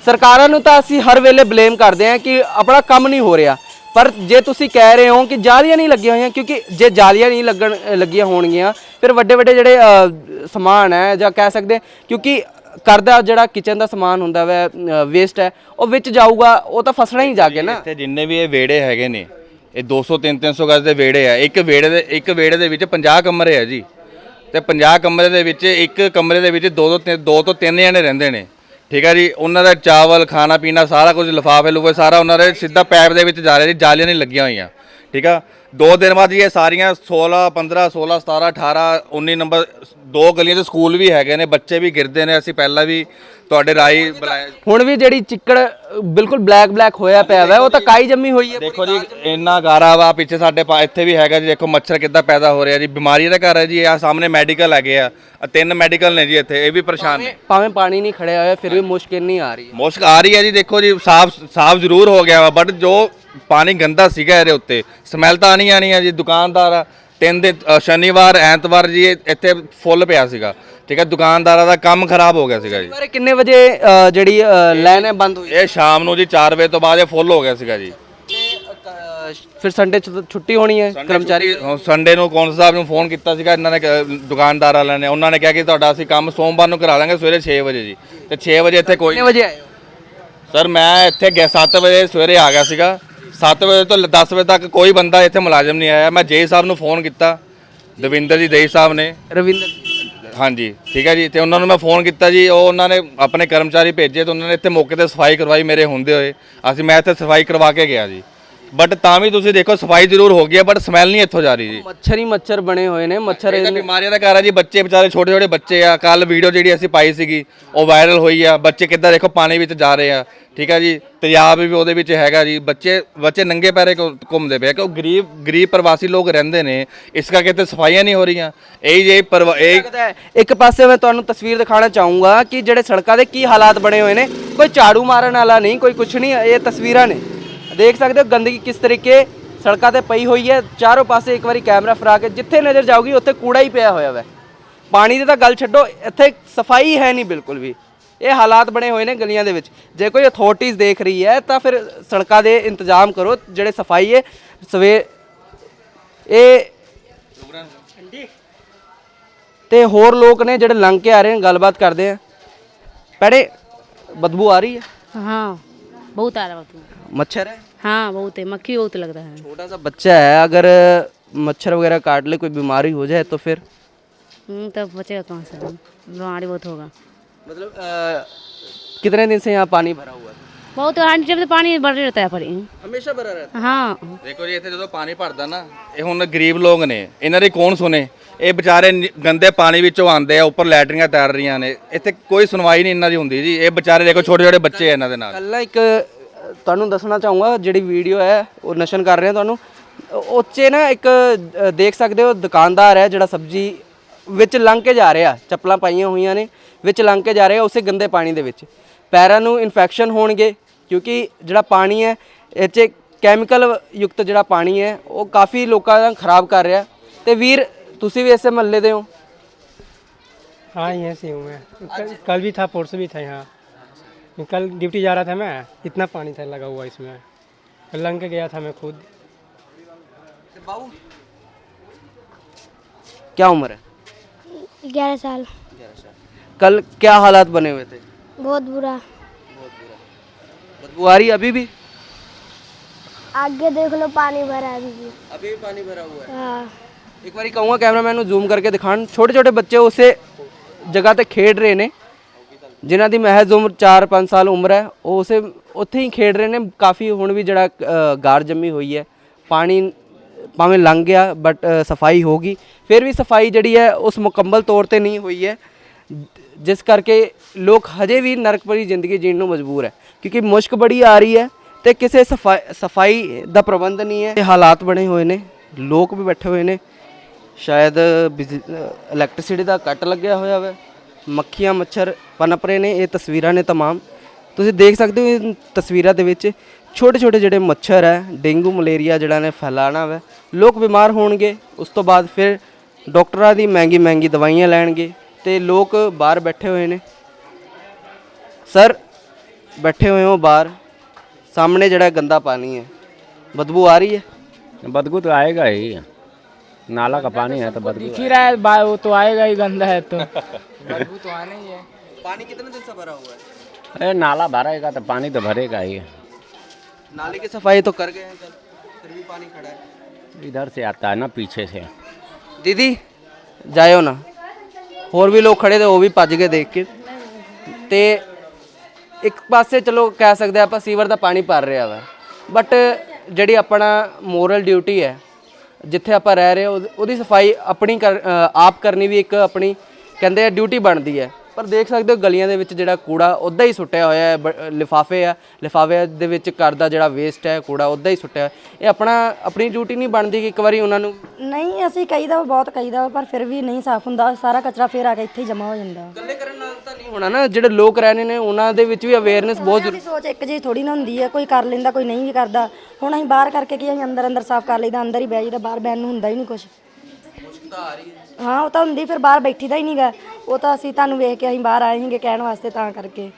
ਸਰਕਾਰਾਂ ਨੂੰ ਤਾਂ ਅਸੀਂ ਹਰ ਵੇਲੇ ਬਲੇਮ ਕਰਦੇ ਹਾਂ ਕਿ ਆਪਣਾ ਕੰਮ ਨਹੀਂ ਹੋ ਰਿਹਾ। ਪਰ ਜੇ ਤੁਸੀਂ ਕਹਿ ਰਹੇ ਹੋ ਕਿ ਜਾਲੀਆਂ ਨਹੀਂ ਲੱਗੀਆਂ ਹੋਈਆਂ ਕਿਉਂਕਿ ਜੇ ਜਾਲੀਆਂ ਨਹੀਂ ਲੱਗਣ ਲੱਗੀਆਂ ਹੋਣਗੀਆਂ ਫਿਰ ਵੱਡੇ ਵੱਡੇ ਜਿਹੜੇ ਸਮਾਨ ਹੈ ਜਾਂ ਕਹਿ ਸਕਦੇ ਕਿਉਂਕਿ ਘਰ ਦਾ ਜਿਹੜਾ ਕਿਚਨ ਦਾ ਸਮਾਨ ਹੁੰਦਾ ਵੈ ਵੇਸਟ ਹੈ ਉਹ ਵਿੱਚ ਜਾਊਗਾ ਉਹ ਤਾਂ ਫਸਣਾ ਹੀ ਜਾ ਕੇ ਨਾ। ਇੱਥੇ ਜਿੰਨੇ ਵੀ ਇਹ ਵੇੜੇ ਹੈਗੇ ਨੇ ਇਹ 200 300 ਗਜ਼ ਦੇ ਵਿਹੜੇ ਆ। ਇੱਕ ਵਿਹੜੇ ਦੇ ਇੱਕ ਵਿਹੜੇ ਦੇ ਵਿੱਚ 50 ਕਮਰੇ ਆ ਜੀ। ਤੇ 50 ਕਮਰੇ ਦੇ ਵਿੱਚ ਇੱਕ ਕਮਰੇ ਦੇ ਵਿੱਚ ਦੋ ਦੋ ਤਿੰਨ- ਦੋ ਤੋਂ ਤਿੰਨ ਜਣੇ ਰਹਿੰਦੇ ਨੇ। ਠੀਕ ਹੈ ਜੀ? ਉਹਨਾਂ ਦਾ ਚਾਵਲ, ਖਾਣਾ ਪੀਣਾ ਸਾਰਾ ਕੁਝ ਲਿਫਾਫੇ ਲੂਫੇ ਸਾਰਾ ਉਹਨਾਂ ਦੇ ਸਿੱਧਾ ਪੈਪ ਦੇ ਵਿੱਚ ਜਾ ਰਿਹਾ ਜੀ, ਜਾਲੀਆਂ ਨਹੀਂ ਲੱਗੀਆਂ ਹੋਈਆਂ। ਠੀਕ ਆ? ਦੋ ਦਿਨ ਬਾਅਦ ਜੀ ਇਹ ਸਾਰੀਆਂ 16 15 16 17 18 19 ਨੰਬਰ ਦੋ ਗਲੀਆਂ ਦੇ ਸਕੂਲ ਵੀ ਹੈਗੇ ਨੇ ਬੱਚੇ ਵੀ ਗਿਰਦੇ ਨੇ ਅਸੀਂ ਪਹਿਲਾਂ ਵੀ ਤੁਹਾਡੇ ਰਾਈ ਬੁਲਾਇਆ ਹੁਣ ਵੀ ਜਿਹੜੀ ਚਿੱਕੜ ਅ, ਬਿਲਕੁਲ ਬਲੈਕ ਬਲੈਕ ਹੋਇਆ ਪਿਆ ਵਾ ਉਹ ਤਾਂ ਕਾਈ ਜੰਮੀ ਹੋਈ ਹੈ? ਦੇਖੋ ਜੀ ਇੰਨਾ ਗਾਰਾ ਵਾ ਪਿੱਛੇ ਸਾਡੇ ਪਾ- ਇੱਥੇ ਵੀ ਹੈਗਾ ਜੀ ਦੇਖੋ ਮੱਛਰ ਕਿੱਦਾਂ ਪੈਦਾ ਹੋ ਰਿਹਾ ਜੀ ਬਿਮਾਰੀ ਦਾ ਘਰ ਹੈ ਜੀ ਆ ਸਾਹਮਣੇ ਮੈਡੀਕਲ ਹੈਗੇ ਆ ਆਹ ਤਿੰਨ ਮੈਡੀਕਲ ਨੇ ਜੀ ਇੱਥੇ ਇਹ ਵੀ ਪਰੇਸ਼ਾਨ ਨੇ। ਭਾਵੇਂ ਪਾਣੀ ਨਹੀਂ ਖੜਿਆ ਹੋਇਆ ਫਿਰ ਵੀ ਮੁਸ਼ਕਿਲ ਨਹੀਂ ਆ ਰਹੀ ਹੈ। ਮੁਸ਼ਕ ਆ ਰਹੀ ਹੈ ਜੀ ਦੇਖੋ ਜੀ ਸਾਫ਼ ਸਾਫ਼ ਜ਼ਰੂਰ ਹੋ ਗਿਆ ਵਾ ਬਟ ਜੋ ਪਾਣੀ ਗੰਦਾ ਸੀਗਾ ਇਹਦੇ ਉੱਤੇ ਸਮੈਲ ਤਾਂ ਆਣੀ ਆਣੀ ਹੈ ਜੀ ਦੁਕਾਨਦਾਰ ਆ, ਤਿੰਨ ਦਿਨ ਅ, ਸ਼ਨੀਵਾਰ ਐਤਵਾਰ ਜੀ ਇਹ ਇੱਥੇ ਫੁੱਲ ਪਿਆ ਸੀਗਾ। ਠੀਕ ਹੈ ਦੁਕਾਨਦਾਰਾਂ ਦਾ ਕੰਮ ਖਰਾਬ ਹੋ ਗਿਆ ਸੀਗਾ ਜੀ। ਪਰ ਕਿੰਨੇ ਵਜੇ ਅ, ਜਿਹੜੀ ਲਾਈਨ ਹੈ ਬੰਦ ਹੋਈ? ਇਹ ਸ਼ਾਮ ਨੂੰ ਜੀ 4 ਵਜੇ ਤੋਂ ਬਾਅਦ ਇਹ ਫੁੱਲ ਹੋ ਗਿਆ ਸੀਗਾ ਜੀ। ਫਿਰ ਸੰਡੇ ਛੁੱਟੀ ਹੋਣੀ ਹੈ ਕਰਮਚਾਰੀ ਸੰਡੇ ਨੂੰ ਕੌਂਸਲ ਸਾਹਿਬ ਨੂੰ ਫੋਨ ਕੀਤਾ ਸੀਗਾ ਇਹਨਾਂ ਨੇ ਕ- ਦੁਕਾਨਦਾਰ ਵਾਲਿਆਂ ਨੇ। ਉਹਨਾਂ ਨੇ ਕਿਹਾ ਕਿ ਤੁਹਾਡਾ ਅਸੀਂ ਕੰਮ ਸੋਮਵਾਰ ਨੂੰ ਕਰਾ ਦਾਂਗੇ ਸਵੇਰੇ 6 ਵਜੇ ਜੀ। ਤੇ 6 ਵਜੇ ਇੱਥੇ ਕੋਈ ਕਿੰਨੇ ਵਜੇ ਆਏ ਹੋ? ਸਰ ਮੈਂ ਇੱਥੇ ਗਿਆ 7 ਵਜੇ ਸਵੇਰੇ ਆ ਗਿਆ ਸੀਗਾ। 7 ਵਜੇ ਤੋਂ 10 ਵਜੇ ਤੱਕ ਕੋਈ ਬੰਦਾ ਇੱਥੇ ਮੁਲਾਜ਼ਮ ਨਹੀਂ ਆਇਆ। ਮੈਂ ਜੇ ਸਾਹਿਬ ਨੂੰ ਫੋਨ ਕੀਤਾ। ਦਵਿੰਦਰ ਜੀ ਦੇਈ ਸਾਹਿਬ ਨੇ। ਰਵਿੰਦਰ ਹਾਂਜੀ ਠੀਕ ਹੈ ਜੀ। ਤੇ ਉਹਨਾਂ ਨੂੰ ਮੈਂ ਫੋਨ ਕੀਤਾ ਜੀ। ਉਹ ਉਹਨਾਂ ਨੇ ਆਪਣੇ ਕਰਮਚਾਰੀ ਭੇਜੇ ਤੇ ਉਹਨਾਂ ਨੇ ਇੱਥੇ ਮੌਕੇ ਤੇ ਸਫ਼ਾਈ ਕਰਵਾਈ ਮੇਰੇ ਹੁੰਦੇ ਹੋਏ। ਅਸੀਂ ਮੈਂ ਇੱਥੇ ਸਫ਼ਾਈ ਕਰਵਾ ਕੇ ਗਿਆ ਜੀ। ਬਟ ਤਾਂ ਵੀ ਤੁਸੀਂ ਦੇਖੋ ਸਫ਼ਾਈ ਜ਼ਰੂਰ ਹੋ ਗਈ ਹੈ ਬਟ ਸਮੈਲ ਨਹੀਂ ਇੱਥੋਂ ਜਾ ਰਹੀ ਜੀ। ਮੱਛਰ ਹੀ ਮੱਛਰ ਬਣੇ ਹੋਏ ਨੇ ਮੱਛਰ ਇਹ ਤਾਂ ਬਿਮਾਰੀਆਂ ਦਾ ਘਰ ਹੈ ਜੀ ਬੱਚੇ ਵਿਚਾਰੇ ਛੋਟੇ ਛੋਟੇ ਬੱਚੇ ਆ। ਕੱਲ ਵੀਡੀਓ ਜਿਹੜੀ ਅਸੀਂ ਪਾਈ ਸੀਗੀ ਉਹ ਵਾਇਰਲ ਹੋਈ ਆ। ਬੱਚੇ ਕਿੱਦਾਂ ਦੇਖੋ ਪਾਣੀ ਵਿੱਚ ਜਾ ਰਹੇ ਆ। ਠੀਕ ਆ ਜੀ ਤੇਜ਼ਾਬ ਵੀ ਉਹਦੇ ਵਿੱਚ ਹੈਗਾ ਜੀ। ਬੱਚੇ ਬੱਚੇ ਨੰਗੇ ਪੈਰੇ ਘੁੰਮਦੇ ਪਏ ਆ, ਕਿਉਂ ਗਰੀਬ ਗਰੀਬ ਪ੍ਰਵਾਸੀ ਲੋਕ ਰਹਿੰਦੇ ਨੇ ਇਸ ਕਰਕੇ ਤੇ ਸਫਾਈਆਂ ਨਹੀਂ ਹੋ ਰਹੀਆਂ। ਇਹ ਜੇ ਇਹ ਹੈ। ਇੱਕ ਪਾਸੇ ਮੈਂ ਤੁਹਾਨੂੰ ਤਸਵੀਰ ਦਿਖਾਣਾ ਚਾਹੂੰਗਾ ਕਿ ਜਿਹੜੇ ਸੜਕਾਂ ਦੇ ਕੀ ਹਾਲਾਤ ਬਣੇ ਹੋਏ ਨੇ। ਕੋਈ ਝਾੜੂ ਮਾਰਨ ਵਾਲਾ ਨਹੀਂ ਕੋਈ ਕੁਛ ਨਹੀਂ ਇਹ ਤਸਵੀਰਾਂ ਨੇ। ਦੇਖ ਸਕਦੇ ਹੋ ਗੰਦਗੀ ਕਿਸ ਤਰੀਕੇ ਸੜਕਾਂ ਤੇ ਪਈ ਹੋਈ ਹੈ। ਚਾਰੋਂ ਪਾਸੇ ਇੱਕ ਵਾਰੀ ਕੈਮਰਾ ਫਰਾ ਕੇ ਜਿੱਥੇ ਨਜ਼ਰ ਜਾਊਗੀ, ਉੱਥੇ ਕੂੜਾ ਹੀ ਪਿਆ ਹੋਇਆ ਵੈ। ਪਾਣੀ ਦੀ ਤਾਂ ਗੱਲ ਛੱਡੋ, ਇੱਥੇ ਸਫ਼ਾਈ ਹੈ ਨਹੀਂ ਬਿਲਕੁਲ ਵੀ। ਇਹ ਹਾਲਾਤ ਬਣੇ ਹੋਏ ਨੇ ਗਲੀਆਂ ਦੇ ਵਿੱਚ। ਜੇ ਕੋਈ ਅਥਾਰਟੀਜ਼ ਦੇਖ ਰਹੀ ਹੈ, ਤਾਂ ਫਿਰ ਸੜਕਾਂ ਦੇ ਇੰਤਜ਼ਾਮ ਕਰੋ, ਜਿਹੜੇ ਸਫ਼ਾਈ ਹੈ। ਸਵੇ ਇਹ ਤੇ ਹੋਰ ਲੋਕ ਨੇ ਜਿਹੜੇ ਲੰਘ ਕੇ ਆ ਰਹੇ ਨੇ, ਗੱਲਬਾਤ ਕਰਦੇ ਆ। ਭੈਣੇ, ਬਦਬੂ ਆ ਰਹੀ ਹੈ? ਹਾਂ। बहुत आ रहा है ਮੱਛਰ ਹੈ हाँ बहुत है मक्खी बहुत लग रहा है छोटा सा बच्चा है अगर मच्छर वगैरह काट ले कोई बीमारी हो जाए तो फिर हम्म, तब बचेगा कहाँ से बीमारी बहुत होगा मतलब अ, कितने दिन से यहाँ पानी भरा हुआ है बहुत हर जब पानी बढ़ रहता है पर हमेशा भरा रहता हाँ ਦੇਖੋ ਜੀ ਇੱਥੇ ਜਦੋਂ ਪਾਣੀ ਭਰਦਾ ਨਾ ਇਹ ਹੁਣ ਗਰੀਬ ਲੋਕ ਨੇ ਇਹਨਾਂ ਦੀ ਕੌਣ ਸੁਣੇ ਇਹ ਵਿਚਾਰੇ ਨ- ਗੰਦੇ ਪਾਣੀ ਵਿੱਚੋਂ ਆਉਂਦੇ ਆ ਉੱਪਰ ਲੈਟਰੀਆਂ ਤੈਰ ਰਹੀਆਂ ਨੇ। ਇੱਥੇ ਕੋਈ ਸੁਣਵਾਈ ਨਹੀਂ ਇਹਨਾਂ ਦੀ ਹੁੰਦੀ ਜੀ। ਇਹ ਵਿਚਾਰੇ ਦੇਖੋ ਛੋਟੇ ਛੋਟੇ ਬੱਚੇ ਆ ਇਹਨਾਂ ਦੇ ਨਾਲ। ਕੱਲ ਇੱਕ ਅ, ਤੁਹਾਨੂੰ ਦੱਸਣਾ ਚਾਹੂੰਗਾ ਜਿਹੜੀ ਵੀਡੀਓ ਹੈ ਉਹ ਨਸ਼ਨ ਕਰ ਰਹੇ ਹਾਂ ਤੁਹਾਨੂੰ। ਉਹ 'ਚ ਨਾ ਇੱਕ ਅ, ਦੇਖ ਸਕਦੇ ਹੋ ਦੁਕਾਨਦਾਰ ਹੈ ਜਿਹੜਾ ਸਬਜ਼ੀ ਵਿੱਚ ਲੰਘ ਕੇ ਜਾ ਰਿਹਾ। ਚੱਪਲਾਂ ਪਾਈਆਂ ਹੋਈਆਂ ਨੇ ਵਿੱਚ ਲੰਘ ਕੇ ਜਾ ਰਿਹਾ ਉਸੇ ਗੰਦੇ ਪਾਣੀ ਦੇ ਵਿੱਚ। ਪੈਰਾਂ ਨੂੰ ਇਨਫੈਕਸ਼ਨ ਹੋਣਗੇ ਕਿਉਂਕਿ ਜਿਹੜਾ ਪਾਣੀ ਹੈ ਇਹ 'ਚ ਕੈਮੀਕਲ ਯੁਕਤ ਜਿਹੜਾ ਪਾਣੀ ਹੈ ਉਹ ਕਾਫੀ ਲੋਕਾਂ ਦਾ ਖਰਾਬ ਕਰ ਰਿਹਾ। ਤੇ ਵੀਰ ਤੁਸੀਂ ਵੀ ਇਸੇ ਮਹੱਲੇ ਦੇ ਹੋ हाँ यहीं से हूँ मैं कल, कल भी था परसों भी था यहाँ कल ड्यूटी जा रहा था मैं इतना पानी था लगा हुआ इसमें कल लंग के गया था मैं खुद क्या उम्र है ग्यारह साल कल क्या हालात बने हुए थे बहुत बुरा बदबू आ रही है अभी भी आगे देख लो पानी भरा है अभी भी अभी भी पानी भरा हुआ है हाँ ਇੱਕ ਵਾਰੀ ਕਹੂੰਗਾ ਕੈਮਰਾਮੈਨ ਨੂੰ ਜ਼ੂਮ ਕਰਕੇ ਦਿਖਾਣ ਛੋਟੇ ਛੋਟੇ ਬੱਚੇ ਉਸੇ ਜਗ੍ਹਾ ਤੇ ਖੇਡ ਰਹੇ ਨੇ। ਜਿਨ੍ਹਾਂ ਦੀ ਮਹਿਜ਼ ਉਮਰ 4-5 ਸਾਲ ਉਮਰ ਹੈ, ਉਹ ਉਸੇ ਉੱਥੇ ਹੀ ਖੇਡ ਰਹੇ ਨੇ। ਕਾਫੀ ਹੁਣ ਵੀ ਜਿਹੜਾ ਗਾਰ ਜੰਮੀ ਹੋਈ ਹੈ। ਪਾਣੀ ਭਾਵੇਂ ਲੰਘ ਗਿਆ ਬਟ ਸਫ਼ਾਈ ਹੋਗੀ ਫਿਰ ਵੀ ਸਫ਼ਾਈ ਜਿਹੜੀ ਹੈ, ਉਸ ਮੁਕੰਮਲ ਤੌਰ ਤੇ ਨਹੀਂ ਹੋਈ ਹੈ। ਜਿਸ ਕਰਕੇ ਲੋਕ ਹਜੇ ਵੀ ਨਰਕ ਭਰੀ ਜ਼ਿੰਦਗੀ ਜੀਣ ਨੂੰ ਮਜਬੂਰ ਹੈ। ਕਿਉਂਕਿ ਮੁਸ਼ਕ ਬੜੀ ਆ ਰਹੀ ਹੈ ਤੇ ਕਿਸੇ ਸਫ਼ਾਈ ਸਫ਼ਾਈ ਦਾ ਪ੍ਰਬੰਧ ਨਹੀਂ ਹੈ। ਇਹ ਹਾਲਾਤ ਬਣੇ ਹੋਏ ਨੇ, ਲੋਕ ਵੀ ਬੈਠੇ ਹੋਏ ਨੇ। ਸ਼ਾਇਦ ਇਲੈਕਟ੍ਰਿਸਿਟੀ ਦਾ ਕੱਟ ਲੱਗਿਆ ਹੋਇਆ ਵਾ ਮੱਖੀਆਂ ਮੱਛਰ ਪਨਪ ਰਹੇ ਨੇ ਇਹ ਤਸਵੀਰਾਂ ਨੇ तमाम ਤੁਸੀਂ ਦੇਖ ਸਕਦੇ ਹੋ ਇਹ ਤਸਵੀਰਾਂ ਦੇ ਵਿੱਚ ਛੋਟੇ ਛੋਟੇ ਜਿਹੜੇ ਮੱਛਰ ਹੈ ਡੇਂਗੂ ਮਲੇਰੀਆ ਜਿਹੜਾ ਨੇ ਫੈਲਾਣਾ ਵਾ ਲੋਕ ਬਿਮਾਰ ਹੋਣਗੇ ਉਸ ਤੋਂ ਬਾਅਦ ਫਿਰ ਡਾਕਟਰਾਂ ਦੀ ਮਹਿੰਗੀ ਮਹਿੰਗੀ ਦਵਾਈਆਂ ਲੈਣਗੇ ਤੇ ਲੋਕ ਬਾਹਰ ਬੈਠੇ ਹੋਏ ਨੇ ਸਰ ਬੈਠੇ ਹੋਏ ਹੋ ਬਾਹਰ ਸਾਹਮਣੇ ਜਿਹੜਾ ਗੰਦਾ ਪਾਣੀ ਹੈ ਬਦਬੂ ਆ ਰਹੀ ਹੈ बदबू तो आएगा ही नाला का पानी है तो बदबू दिख ही रहा है बा- वो तो आएगा ही गंदा है तो पानी कितने दिन से भरा हुआ है अरे नाला भरेगा तो पानी तो भरेगा ही नाले की सफाई तो कर गए हैं कल फिर भी पानी खड़ा है इधर से आता है ना पीछे से ਦੀਦੀ ਜਾਇਓ ਨਾ ਹੋਰ ਵੀ ਲੋਕ ਖੜੇ ਤੇ ਉਹ ਵੀ ਭੱਜ ਗਏ ਦੇਖ ਕੇ ਤੇ ਇੱਕ ਪਾਸੇ ਚਲੋ ਕਹਿ ਸਕਦੇ ਆਪਾਂ ਸੀਵਰ ਦਾ ਪਾਣੀ ਭਰ ਰਿਹਾ ਵਾ ਬਟ ਜਿਹੜੀ ਆਪਣਾ ਮੋਰਲ ਡਿਊਟੀ ਹੈ ਜਿੱਥੇ ਆਪਾਂ ਰਹਿ ਰਹੇ ਹਾਂ ਉਹਦੀ- ਸਫ਼ਾਈ ਆਪਣੀ ਆਪ ਕਰਨੀ ਵੀ ਇੱਕ ਆਪਣੀ ਕਹਿੰਦੇ ਆ ਡਿਊਟੀ ਬਣਦੀ ਹੈ। ਪਰ ਦੇਖ ਸਕਦੇ ਹੋ ਗਲੀਆਂ ਦੇ ਵਿੱਚ ਜਿਹੜਾ ਕੂੜਾ ਉੱਦਾਂ ਹੀ ਸੁੱਟਿਆ ਹੋਇਆ ਹੈ ਲਿਫਾਫੇ ਆ ਲਿਫਾਫੇ ਦੇ ਵਿੱਚ ਘਰ ਦਾ ਜਿਹੜਾ ਵੇਸਟ ਹੈ ਕੂੜਾ ਉੱਦਾਂ ਹੀ ਸੁੱਟਿਆ ਇਹ ਆਪਣਾ ਆਪਣੀ ਡਿਊਟੀ ਨਹੀਂ ਬਣਦੀ ਕਿ ਇੱਕ ਵਾਰੀ ਉਹਨਾਂ ਨੂੰ? ਨਹੀਂ ਅਸੀਂ ਕਹੀਦਾ ਬਹੁਤ ਕਹੀਦਾ ਪਰ ਫਿਰ ਵੀ ਨਹੀਂ ਸਾਫ਼ ਹੁੰਦਾ ਸਾਰਾ ਕਚਰਾ ਫੇਰ ਆ ਕੇ ਇੱਥੇ ਹੀ ਜਮਾ ਹੋ ਜਾਂਦਾ। ਇਕੱਲੇ ਕਰਨ ਹੋਣਾ ਨਾ ਜਿਹੜੇ ਲੋਕ ਰਹਿਣੇ ਨੇ ਉਹਨਾਂ ਦੇ ਵਿੱਚ ਵੀ ਅਵੇਅਰਨੈਸ ਬਹੁਤ ਜ਼ਰੂਰੀ ਦੀ ਸੋਚ ਇੱਕ ਜਿਹੀ ਥੋੜੀ ਨਾ ਹੁੰਦੀ ਹੈ ਕੋਈ ਕਰ ਲੈਂਦਾ ਕੋਈ ਨਹੀਂ ਵੀ ਕਰਦਾ ਹੁਣ ਅਸੀਂ ਬਾਹਰ ਕਰਕੇ ਕੀ ਅਸੀਂ ਅੰਦਰ ਅੰਦਰ ਸਾਫ਼ ਕਰ ਲਈਦਾ ਅੰਦਰ ਹੀ ਬਹਿ ਜਾਈਦਾ ਬਾਹਰ ਬੈਣ ਨੂੰ ਹੁੰਦਾ ਹੀ ਨਹੀਂ ਕੁਝ ਹਾਂ ਉਹ ਤਾਂ ਹੁੰਦੀ ਫਿਰ ਬਾਹਰ ਬੈਠੀ ਦਾ ਹੀ ਨਹੀਂਗਾ ਉਹ ਤਾਂ ਅਸੀਂ ਤੁਹਾਨੂੰ ਵੇਖ ਕੇ ਅਸੀਂ ਬਾਹਰ ਆਏ ਸੀਗੇ ਕਹਿਣ ਵਾਸਤੇ ਤਾਂ ਕਰਕੇ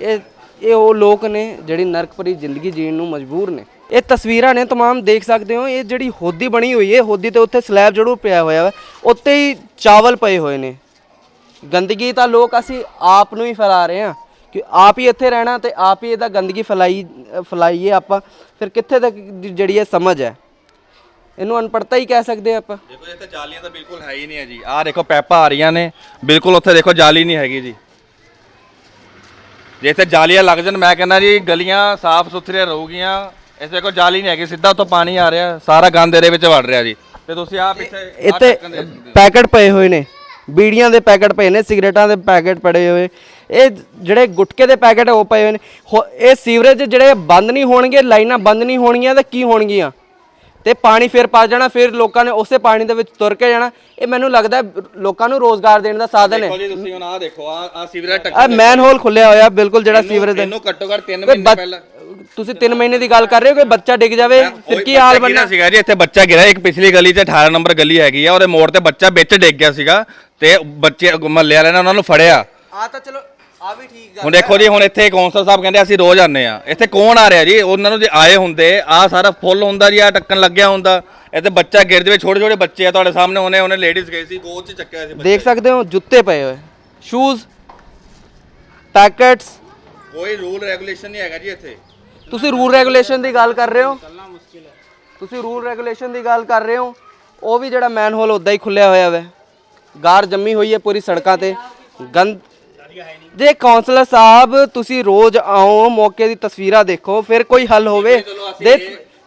ਇਹ ਇਹ ਉਹ ਲੋਕ ਨੇ ਜਿਹੜੀ ਨਰਕ ਭਰੀ ਜ਼ਿੰਦਗੀ ਜੀਣ ਨੂੰ ਮਜਬੂਰ ਨੇ ਇਹ ਤਸਵੀਰਾਂ ਨੇ तमाम ਦੇਖ ਸਕਦੇ ਹੋ ਇਹ ਜਿਹੜੀ ਹੋਦੀ ਬਣੀ ਹੋਈ ਹੈ ਹੋਦੀ ਤੇ ਉੱਥੇ ਸਲੈਬ ਜੜੂ ਪਿਆ ਹੋਇਆ ਵਾ ਉੱਤੇ ਹੀ ਚਾਵਲ ਪਏ ਹੋਏ ਨੇ ਗੰਦਗੀ ਤਾਂ ਲੋਕ ਅਸੀਂ ਆਪ ਨੂੰ ਹੀ ਫੈਲਾ ਰਹੇ ਹਾਂ ਕਿ ਆਪ ਹੀ ਇੱਥੇ ਰਹਿਣਾ ਤੇ ਆਪ ਹੀ ਇਹਦਾ ਗੰਦਗੀ ਫੈਲਾਈ ਫੈਲਾਈਏ ਆਪਾਂ। ਫਿਰ ਕਿੱਥੇ ਤੱਕ ਜਿਹੜੀ ਇਹ ਸਮਝ ਹੈ? ਇਹਨੂੰ ਅਨਪੜਤਾ ਹੀ ਕਹਿ ਸਕਦੇ ਆਪਾਂ। ਦੇਖੋ ਇੱਥੇ ਜਾਲੀਆਂ ਤਾਂ ਬਿਲਕੁਲ ਹੈ ਹੀ ਨਹੀਂ ਹੈ ਜੀ। ਆਹ ਦੇਖੋ ਪੈਪਾਂ ਆ ਰਹੀਆਂ ਨੇ। ਬਿਲਕੁਲ ਉੱਥੇ ਦੇਖੋ ਜਾਲੀ ਨਹੀਂ ਹੈਗੀ ਜੀ। ਜੇ ਇੱਥੇ ਜਾਲੀਆਂ ਲੱਗ ਜਾਣ ਮੈਂ ਕਹਿੰਦਾ ਜੀ ਗਲੀਆਂ ਸਾਫ਼ ਸੁਥਰੀਆਂ ਰਹੂਗੀਆਂ। ਇੱਥੇ ਦੇਖੋ ਜਾਲੀ ਨਹੀਂ ਹੈਗੀ ਸਿੱਧਾ ਉੱਥੋਂ ਪਾਣੀ ਆ ਰਿਹਾ। ਸਾਰਾ ਗੰਦ ਇਹਦੇ ਵਿੱਚ ਵੜ ਰਿਹਾ ਜੀ। ਤੇ ਤੁਸੀਂ ਆਹ ਪਿੱਛੇ ਆਹ ਇੱਥੇ ਢੱਕਣ ਦੇਖ ਸਕਦੇ ਹੋ। ਪੈਕਟ ਪਏ ਹੋਏ ਨੇ। ਬੀੜੀਆਂ ਦੇ ਪੈਕਟ ਪਏ ਨੇ ਸਿਗਰਟਾਂ ਦੇ ਪੈਕਟ ਪੜੇ ਹੋਏ। ਇਹ ਜਿਹੜੇ ਗੁਟਕੇ ਦੇ ਪੈਕਟ ਉਹ ਪਏ ਨੇ। ਇਹ ਸੀਵਰੇਜ ਜਿਹੜੇ ਬੰਦ ਨਹੀਂ ਹੋਣਗੇ ਲਾਈਨਾਂ ਬੰਦ ਨਹੀਂ ਹੋਣਗੀਆਂ ਤਾਂ ਕੀ ਹੋਣਗੀਆਂ? ਤੇ ਪਾਣੀ ਫਿਰ ਪਾ ਜਾਣਾ ਫਿਰ ਲੋਕਾਂ ਨੇ ਉਸੇ ਪਾਣੀ ਦੇ ਵਿੱਚ ਤੁਰ ਕੇ ਜਾਣਾ। ਇਹ ਮੈਨੂੰ ਲੱਗਦਾ ਲੋਕਾਂ ਨੂੰ ਰੋਜ਼ਗਾਰ ਦੇਣ ਦਾ ਸਾਧਨ ਹੈ। ਦੇਖੋ ਜੀ ਤੁਸੀਂ ਹੁਣ ਆਹ ਦੇਖੋ ਆਹ ਸੀਵਰੇਜ ਆ ਟੱਕਰ ਮੈਨ ਹੋਲ ਖੁੱਲਿਆ ਹੋਇਆ ਬਿਲਕੁਲ ਜਿਹੜਾ ਸੀਵਰੇਜ ਦਾ ਇਹਨੂੰ ਘੱਟੋ ਘੱਟ 3 ਕੋਈ ਮਹੀਨੇ ਪਹਿਲਾਂ ਤੁਸੀਂ 3 ਮਹੀਨੇ ਦੀ ਗੱਲ ਕਰ ਰਹੇ ਹੋ ਕਿ ਬੱਚਾ ਡਿੱਗ ਜਾਵੇ? ਫਿਰ ਕੀ ਹਾਲ ਬਣਨਾ? ਸੀਗਾ ਜੀ ਇੱਥੇ ਬੱਚਾ ਗਿਰਿਆ ਇੱਕ ਪਿਛਲੀ ਗਲੀ 'ਚ 18 ਨੰਬਰ ਗਲੀ ਹੈਗੀ ਆ ਉਹਦੇ ਮੋੜ ਤੇ ਬੱਚਾ ਵਿੱਚ ਡਿੱਗ ਗਿਆ ਸੀਗਾ ਤੇ ਬੱਚੇ ਮਹੱਲੇ ਵਾਲਿਆਂ ਨੇ ਉਹਨਾਂ ਨੂੰ ਫੜਿਆ। ਆ ਤਾਂ ਚਲੋ ਆ ਵੀ ਠੀਕ ਹੁਣ ਦੇਖੋ ਜੀ ਹੁਣ ਇੱਥੇ ਕੌਂਸਲ ਸਾਹਿਬ ਕਹਿੰਦੇ ਅਸੀਂ ਰੋਜ਼ ਆਨੇ ਆ ਇੱਥੇ ਕੌਣ ਆ ਰਿਹਾ ਜੀ? ਉਹਨਾਂ ਨੂੰ ਜੇ ਆਏ ਹੁੰਦੇ ਆ ਸਾਰਾ ਫੁੱਲ ਹੁੰਦਾ ਜੀ ਆ ਟੱਕਣ ਲੱਗਿਆ ਹੁੰਦਾ। ਇੱਥੇ ਬੱਚਾ ਗਿਰ ਜਵੇ ਛੋਟੇ ਛੋਟੇ ਬੱਚੇ ਆ ਤੁਹਾਡੇ ਸਾਹਮਣੇ ਉਹਨੇ ਉਹਨੇ ਲੇਡੀਜ਼ ਗਈ ਸੀ ਗੋਦ 'ਚ ਚੱਕਿਆ ਸੀ ਬੱਚਾ। ਦੇਖ ਸਕਦੇ ਹੋ ਜੁੱਤੇ ਪਏ ਹੋਏ। ਸ਼ੂਜ਼ ਪੈਕਟਸ ਕੋਈ ਰੂਲ ਰੈਗੂਲੇਸ਼ਨ ਨਹੀਂ ਹੈਗਾ ਜੀ ਇੱਥੇ। ਤੁਸੀਂ ਰੂਲ ਰੈਗੂਲੇਸ਼ਨ ਦੀ ਗੱਲ ਕਰ ਰਹੇ ਹੋ? ਤੁਸੀਂ ਰੂਲ ਰੈਗੂਲੇਸ਼ਨ ਦੀ ਗੱਲ ਕਰ ਰਹੇ ਹੋ? ਉਹ ਵੀ ਜਿਹੜਾ ਮੈਨ ਹੋਲ ਉਦਾਂ ਹੀ ਖੁੱਲਿਆ ਹੋਇਆ ਵੈ। ਗਾਰ ਜੰਮੀ ਹੋਈ ਹੈ ਪੂਰੀ ਸੜਕਾਂ ਤੇ। ਗੰਦ ਜੇ ਕਾਉਂਸਲਰ ਸਾਹਿਬ ਤੁਸੀਂ ਰੋਜ਼ ਆਓ ਮੌਕੇ ਦੀ ਤਸਵੀਰਾਂ ਦੇਖੋ ਫਿਰ ਕੋਈ ਹੱਲ ਹੋਵੇ। ਦੇ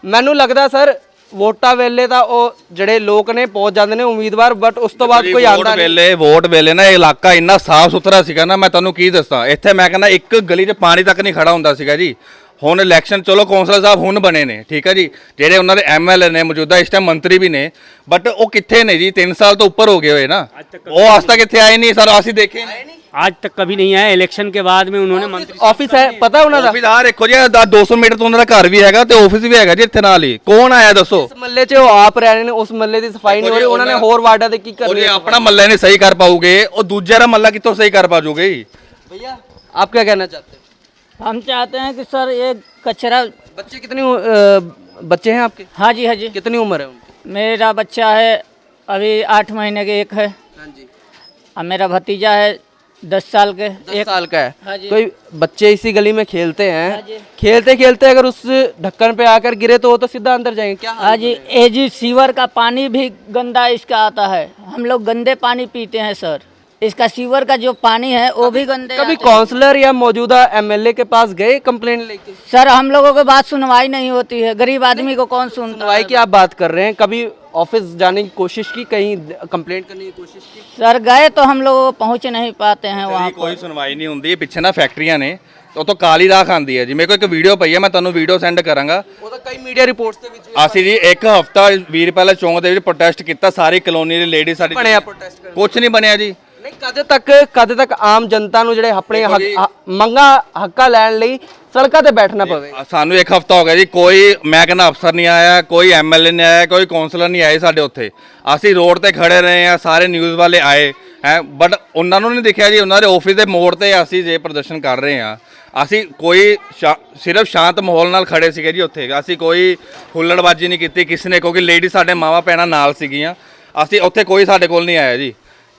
ਮੈਨੂੰ ਲੱਗਦਾ ਸਰ ਵੋਟਾਂ ਵੇਲੇ ਤਾਂ ਉਹ ਜਿਹੜੇ ਲੋਕ ਨੇ ਪਹੁੰਚ ਜਾਂਦੇ ਨੇ ਉਮੀਦਵਾਰ ਬਟ ਉਸ ਤੋਂ ਬਾਅਦ ਕੋਈ ਆਉਂਦਾ ਨਹੀਂ। ਵੇਲੇ ਵੋਟ ਵੇਲੇ ਨਾ ਇਹ ਇਲਾਕਾ ਇੰਨਾ ਸਾਫ਼ ਸੁਥਰਾ ਸੀਗਾ ਨਾ ਮੈਂ ਤੁਹਾਨੂੰ ਕੀ ਦੱਸਾਂ? ਇੱਥੇ ਮੈਂ ਕਹਿੰਦਾ ਇੱਕ ਗਲੀ 'ਚ ਪਾਣੀ ਤੱਕ ਨਹੀਂ ਖੜਾ ਹੁੰਦਾ ਸੀਗਾ ਜੀ। ਹੁਣ ਇਲੈਕਸ਼ਨ ਚਲੋ ਕੌਂਸਲਰ ਸਾਹਿਬ ਹੁਣ ਬਣੇ ਨੇ ਠੀਕ ਹੈ ਜੀ ਜਿਹੜੇ ਉਹਨਾਂ ਦੇ ਐਮਐਲਏ ਨੇ ਮੌਜੂਦਾ ਇਸ ਟਾਈਮ ਮੰਤਰੀ ਵੀ ਨੇ ਬਟ ਉਹ ਕਿੱਥੇ ਨੇ ਜੀ 3 ਸਾਲ ਤੋਂ ਉੱਪਰ ਹੋ ਗਏ ਹੋਏ ਨਾ ਉਹ ਅੱਜ ਤੱਕ ਇੱਥੇ ਆਏ ਨਹੀਂ ਸਰ ਅਸੀਂ ਦੇਖੇ ਨਹੀਂ आज तक कभी नहीं आया इलेक्शन के बाद में उन्होंने मंत्री ਆਫਿਸ ਹੈ ਪਤਾ ਉਹਨਾਂ ਦਾ ਆਫਿਸ ਆ ਦੇਖੋ ਜੀ ਆਹ 200 ਮੀਟਰ ਤੋਂ ਉਹਨਾਂ ਦਾ ਘਰ ਵੀ ਹੈਗਾ ਤੇ ਆਫਿਸ ਵੀ ਹੈਗਾ ਜੀ ਇੱਥੇ ਨਾਲ ਹੀ ਕੌਣ ਆਇਆ ਦੱਸੋ ਇਸ ਮੱਲੇ 'ਚ ਉਹ ਆਪ ਰਹਿ ਰਹੇ ਨੇ ਉਸ ਮੱਲੇ ਦੀ ਸਫਾਈ ਨਹੀਂ ਹੋ ਰਹੀ ਉਹਨਾਂ ਨੇ ਹੋਰ ਵਾਰਡਾਂ ਦੇ ਕੀ ਉਹ ਕਰਨੀ ਜੇ ਆਪਣਾ ਮੱਲਾ ਨਹੀਂ ਸਹੀ ਕਰ ਪਾਉਗੇ ਉਹ ਦੂਜੇ ਦਾ ਮੱਲਾ ਕਿੱਥੋਂ ਸਹੀ ਕਰ ਪਾਜੋਗੇ ਜੀ भैया आप क्या कहना चाहते हैं हम चाहते हैं कि सर ये कचरा बच्चे कितनी उ- अ, बच्चे हैं आपके? हाँ जी हाँ जी। कितनी उम्र है उनकी? मेरा बच्चा है अभी आठ महीने के एक है। हाँ जी। और मेरा भतीजा है दस साल के। एक साल का हाँ। है जी। कोई बच्चे इसी गली में खेलते हाँ? हैं जी। खेलते खेलते अगर उस ढक्कन पे आकर गिरे तो वो तो सीधा अंदर जाएँगे। क्या हाँ जी ए जी सीवर का पानी भी गंदा इसका आता है। हम लोग गंदे पानी पीते हैं सर। इसका सीवर का जो पानी है वो भी गंदे कभी आते हैं। काउंसलर या मौजूदा एमएलए के पास गए कंप्लेंट लेके सर हम लोगों की बात सुनवाई नहीं होती है गरीब आदमी को कौन सुनता सुनवाई है की आप बात कर रहे हैं कभी ऑफिस जाने की कोशिश की कहीं कंप्लेंट करने की कोशिश की सर गए तो हम लोग पहुंच नहीं पाते हैं वहाँ ਜੀ ਕੋਈ ਸੁਣਵਾਈ ਨਹੀਂ ਹੁੰਦੀ ਪਿੱਛੇ ਨਾ ਫੈਕਟਰੀਆਂ ਨੇ ਉਹ ਤੋਂ ਕਾਲੀ ਰਾਖ ਆਂਦੀ ਹੈ ਜੀ ਮੇਰੇ ਕੋਲ ਇੱਕ ਵੀਡੀਓ ਪਈ ਹੈ ਮੈਂ ਤੁਹਾਨੂੰ ਵੀਡੀਓ ਸੈਂਡ ਕਰਾਂਗਾ ਉਹ ਤਾਂ ਕਈ ਮੀਡੀਆ ਰਿਪੋਰਟਸ ਦੇ ਵਿੱਚ ਅਸੀਂ ਜੀ ਇੱਕ ਹਫਤਾ ਵੀਰ ਪਹਿਲੇ ਚੌਂਕ ਦੇ ਵਿੱਚ ਪ੍ਰੋਟੈਸਟ ਕੀਤਾ ਸਾਰੀ ਕਲੋਨੀ ਦੇ ਲੇਡੀ ਸਾਡੀ ਬਣਿਆ protest ਕਰਨ। ਕੁਝ ਨਹੀਂ ਬਣਿਆ ਜੀ ਨਹੀਂ ਕਦੇ ਤੱਕ ਕਦੇ ਤੱਕ ਆਮ ਜਨਤਾ ਨੂੰ ਜਿਹੜੇ ਆਪਣੇ ਦੇਖੋ ਜੀ। ਮੰਗਾਂ ਹੱਕਾਂ ਲੈਣ ਲਈ ਸੜਕਾਂ ਤੇ ਬੈਠਣਾ ਪਵੇ। ਸਾਨੂੰ ਇੱਕ ਹਫਤਾ ਹੋ ਗਿਆ ਜੀ ਕੋਈ ਮੈਂ ਕਹਿੰਦਾ ਅਫਸਰ ਨਹੀਂ ਆਇਆ ਕੋਈ ਐਮਐਲਏ ਨਹੀਂ ਆਇਆ ਕੋਈ ਕਾਉਂਸਲਰ ਨਹੀਂ ਆਏ ਸਾਡੇ ਉੱਥੇ। ਅਸੀਂ ਰੋਡ ਤੇ ਖੜੇ ਰਹੇ ਆ ਸਾਰੇ ਨਿਊਜ਼ ਵਾਲੇ ਆਏ ਹੈ ਬਟ ਉਹਨਾਂ ਨੂੰ ਨਹੀਂ ਦਿਖਿਆ ਜੀ ਉਹਨਾਂ ਦੇ ਆਫਿਸ ਦੇ ਮੋੜ ਤੇ ਅਸੀਂ ਜੇ ਪ੍ਰਦਰਸ਼ਨ ਕਰ ਰਹੇ ਆ ਅਸੀਂ ਕੋਈ ਸ਼ਾ- ਸਿਰਫ ਸ਼ਾਂਤ ਮਾਹੌਲ ਨਾਲ ਖੜੇ ਸੀਗੇ ਜੀ ਉੱਥੇ। ਅਸੀਂ ਕੋਈ ਹੁੱਲੜਬਾਜੀ ਨਹੀਂ ਕੀਤੀ ਕਿਸੇ ਨੇ ਕਿਉਂਕਿ ਲੇਡੀ ਸਾਡੇ ਮਾਵਾ ਪੈਣਾ ਨਾਲ ਸੀਗੀਆਂ। ਅਸੀਂ ਉੱਥੇ ਕੋਈ ਸਾਡੇ ਕੋਲ ਨਹੀਂ ਆਇਆ ਜੀ।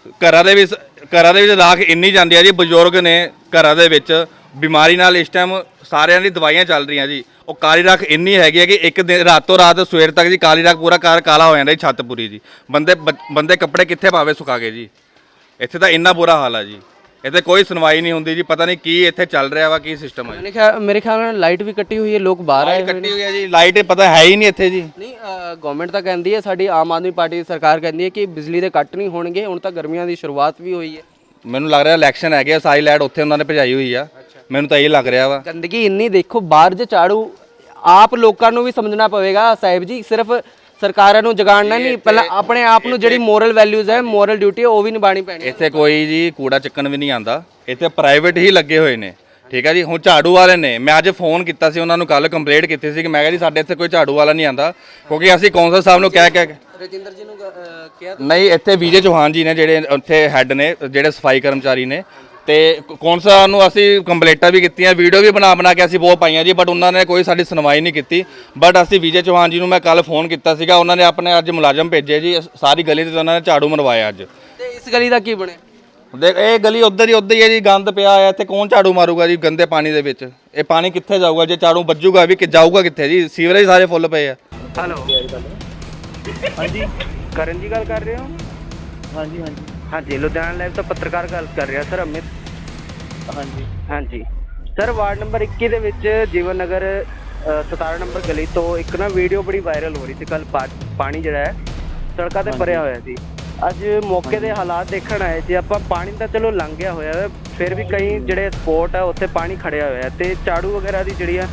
ਘਰਾਂ ਦੇ ਵਿੱਚ, ਘਰਾਂ ਦੇ ਵਿੱਚ ਰਾਖ ਇੰਨੀ ਜਾਂਦੀ ਹੈ ਜੀ, ਬਜ਼ੁਰਗ ਨੇ ਘਰਾਂ ਦੇ ਵਿੱਚ ਬਿਮਾਰੀ ਨਾਲ ਇਸ ਟਾਈਮ ਸਾਰਿਆਂ ਦੀ ਦਵਾਈਆਂ ਚੱਲ ਰਹੀਆਂ ਜੀ। ਉਹ ਕਾਲੀ ਰਾਖ ਇੰਨੀ ਹੈਗੀ ਹੈ ਕਿ ਇੱਕ ਦਿਨ, ਰਾਤੋਂ ਰਾਤ ਸਵੇਰ ਤੱਕ ਜੀ ਕਾਲੀ ਰਾਖ ਪੂਰਾ ਘਰ ਕਾਲਾ ਹੋ ਜਾਂਦਾ ਜੀ, ਛੱਤ ਪੂਰੀ ਜੀ। ਬੰਦੇ ਬ- ਬੰਦੇ ਕੱਪੜੇ ਕਿੱਥੇ ਪਾਵੇ ਸੁਕਾ ਕੇ ਜੀ? ਇੱਥੇ ਤਾਂ ਇੰਨਾ ਬੁਰਾ ਹਾਲ ਹੈ ਜੀ। ਇੱਥੇ ਕੋਈ ਸੁਣਵਾਈ ਨਹੀਂ ਹੁੰਦੀ ਜੀ ਪਤਾ ਨਹੀਂ ਕੀ ਇੱਥੇ ਚੱਲ ਰਿਹਾ ਵਾ ਕੀ ਸਿਸਟਮ ਹੈ ਮੇਰੇ ਖਿਆਲ ਨਾਲ ਲਾਈਟ ਵੀ ਕੱਟੀ ਹੋਈ ਹੈ ਲੋਕ ਬਾਹਰ ਆਏ ਹੋਏ ਕੱਟੀ ਹੋਈ ਹੈ ਜੀ ਲਾਈਟ ਪਤਾ ਹੈ ਹੀ ਨਹੀਂ ਇੱਥੇ ਜੀ। ਨਹੀਂ ਗਵਰਨਮੈਂਟ ਤਾਂ ਕਹਿੰਦੀ ਹੈ ਸਾਡੀ ਆਮ ਆਦਮੀ ਪਾਰਟੀ ਸਰਕਾਰ ਕਹਿੰਦੀ ਹੈ ਕਿ ਬਿਜਲੀ ਦੇ ਕੱਟ ਨਹੀਂ ਹੋਣਗੇ ਹੁਣ ਤਾਂ ਗਰਮੀਆਂ ਦੀ ਸ਼ੁਰੂਆਤ ਵੀ ਹੋਈ ਹੈ। ਮੈਨੂੰ ਲੱਗ ਰਿਹਾ ਇਲੈਕਸ਼ਨ ਹੈਗੇ ਆ, ਸਾਰੀ ਲਾਈਟ ਉੱਥੇ ਉਹਨਾਂ ਨੇ ਭਜਾਈ ਹੋਈ ਆ। ਮੈਨੂੰ ਤਾਂ ਇਹ ਲੱਗ ਰਿਹਾ ਵਾ। ਗੰਦਗੀ ਇੰਨੀ ਦੇਖੋ ਬਾਹਰ ਜੇ ਝਾੜੂ ਆਪ ਲੋਕਾਂ ਨੂੰ ਵੀ ਸਮਝਣਾ ਪਵੇਗਾ ਸਾਹਿਬ ਜੀ ਸਿਰਫ ਸਰਕਾਰਾਂ ਨੂੰ ਜਗਾੜਨਾ ਨਹੀਂ ਪਹਿਲਾਂ ਆਪਣੇ ਆਪ ਨੂੰ ਜਿਹੜੀ ਮੋਰਲ ਵੈਲਿਊਜ਼ ਹੈ ਮੋਰਲ ਡਿਊਟੀ ਉਹ ਵੀ ਨਿਭਾਣੀ ਪੈਣੀ ਇੱਥੇ ਕੋਈ ਜੀ ਕੂੜਾ ਚੱਕਣ ਵੀ ਨਹੀਂ ਆਂਦਾ ਇੱਥੇ ਪ੍ਰਾਈਵੇਟ ਹੀ ਲੱਗੇ ਹੋਏ ਨੇ। ਠੀਕ ਹੈ ਜੀ ਹੁਣ ਝਾੜੂ ਵਾਲੇ ਨੇ ਮੈਂ ਅੱਜ ਫੋਨ ਕੀਤਾ ਸੀ ਉਹਨਾਂ ਨੂੰ ਕੱਲ ਕੰਪਲੇਂਟ ਕੀਤੀ ਸੀ ਕਿ ਮੈਂ ਕਿਹਾ ਜੀ ਸਾਡੇ ਇੱਥੇ ਕੋਈ ਝਾੜੂ ਵਾਲਾ ਨਹੀਂ ਆਂਦਾ ਕਿਉਂਕਿ ਅਸੀਂ ਕੌਂਸਲ ਸਾਹਿਬ ਨੂੰ ਕਹਿ ਕਹਿ ਰਜਿੰਦਰ ਜੀ ਨੂੰ ਕਿਹਾ ਨਹੀਂ ਇੱਥੇ ਵਿਜੇ ਚੌਹਾਨ ਜੀ ਨੇ ਜਿਹੜੇ ਉੱਥੇ ਹੈੱਡ ਨੇ ਜਿਹੜੇ ਸਫ਼ਾਈ ਕਰਮਚਾਰੀ ਨੇ ਤੇ ਕੌਂਸਲ ਨੂੰ ਅਸੀਂ ਕੰਪਲੇਂਟਾਂ ਵੀ ਕੀਤੀਆਂ ਵੀਡੀਓ ਵੀ ਬਣਾ ਬਣਾ ਕੇ ਅਸੀਂ ਬਹੁਤ ਪਾਈਆਂ ਜੀ ਬਟ ਉਹਨਾਂ ਨੇ ਕੋਈ ਸਾਡੀ ਸੁਣਵਾਈ ਨਹੀਂ ਕੀਤੀ। ਬਟ ਅਸੀਂ ਵਿਜੇ ਚੌਹਾਨ ਜੀ ਨੂੰ ਮੈਂ ਕੱਲ ਫੋਨ ਕੀਤਾ ਸੀਗਾ ਉਹਨਾਂ ਨੇ ਆਪਣੇ ਅੱਜ ਮੁਲਾਜ਼ਮ ਭੇਜੇ ਜੀ ਸਾਰੀ ਗਲੀ ਤੇ ਉਹਨਾਂ ਨੇ ਝਾੜੂ ਮਰਵਾਇਆ ਅੱਜ। ਤੇ ਇਸ ਗਲੀ ਦਾ ਕੀ ਬਣਿਆ? ਦੇਖ ਇਹ ਗਲੀ ਉਧਰ ਹੀ ਉਧਰ ਹੀ ਹੈ ਜੀ ਗੰਦ ਪਿਆ ਆ ਇੱਥੇ ਕੌਣ ਝਾੜੂ ਮਾਰੂਗਾ ਜੀ ਗੰਦੇ ਪਾਣੀ ਦੇ ਵਿੱਚ? ਇਹ ਪਾਣੀ ਕਿੱਥੇ ਜਾਊਗਾ ਜੇ ਝਾੜੂ ਵੱਜੂਗਾ ਵੀ ਕਿ ਜਾਊਗਾ ਕਿੱਥੇ ਜੀ? ਸੀਵਰੇਜ ਸਾਰੇ ਫੁੱਲ ਪਏ ਆ। ਹੈਲੋ। ਹਾਂਜੀ ਕਰਨ ਜੀ ਗੱਲ ਕਰ ਰਹੇ ਹੋ? ਹਾਂਜੀ ਹਾਂਜੀ। ਹਾਂਜੀ ਲੁਧਿਆਣਾ ਲਾਈਵ ਤੋਂ ਪੱਤਰਕਾਰ ਗੱਲ ਕਰ ਰਿਹਾ ਸਰ ਅਮਿਤ। ਹਾਂਜੀ। ਹਾਂਜੀ। ਸਰ ਵਾਰਡ ਨੰਬਰ 21 ਦੇ ਵਿੱਚ ਜੀਵਨ ਨਗਰ ਅ, 17 ਨੰਬਰ ਗਲੀ ਤੋਂ ਇੱਕ ਨਾ ਵੀਡੀਓ ਬੜੀ ਵਾਇਰਲ ਹੋ ਰਹੀ ਸੀ ਕੱਲ ਪਾਣੀ ਜਿਹੜਾ ਹੈ ਸੜਕਾਂ ਤੇ ਭਰਿਆ ਹੋਇਆ ਸੀ। ਅੱਜ ਮੌਕੇ ਦੇ ਹਾਲਾਤ ਦੇਖਣ ਆਏ ਜੇ ਆਪਾਂ ਪਾਣੀ ਤਾਂ ਚਲੋ ਲੰਘ ਗਿਆ ਹੋਇਆ ਹੈ ਫਿਰ ਵੀ ਕਈ ਜਿਹੜੇ ਸਪੋਟ ਆ ਉੱਥੇ ਪਾਣੀ ਖੜਿਆ ਹੋਇਆ ਤੇ ਝਾੜੂ ਵਗੈਰਾ ਦੀ ਜਿਹੜੀ ਆ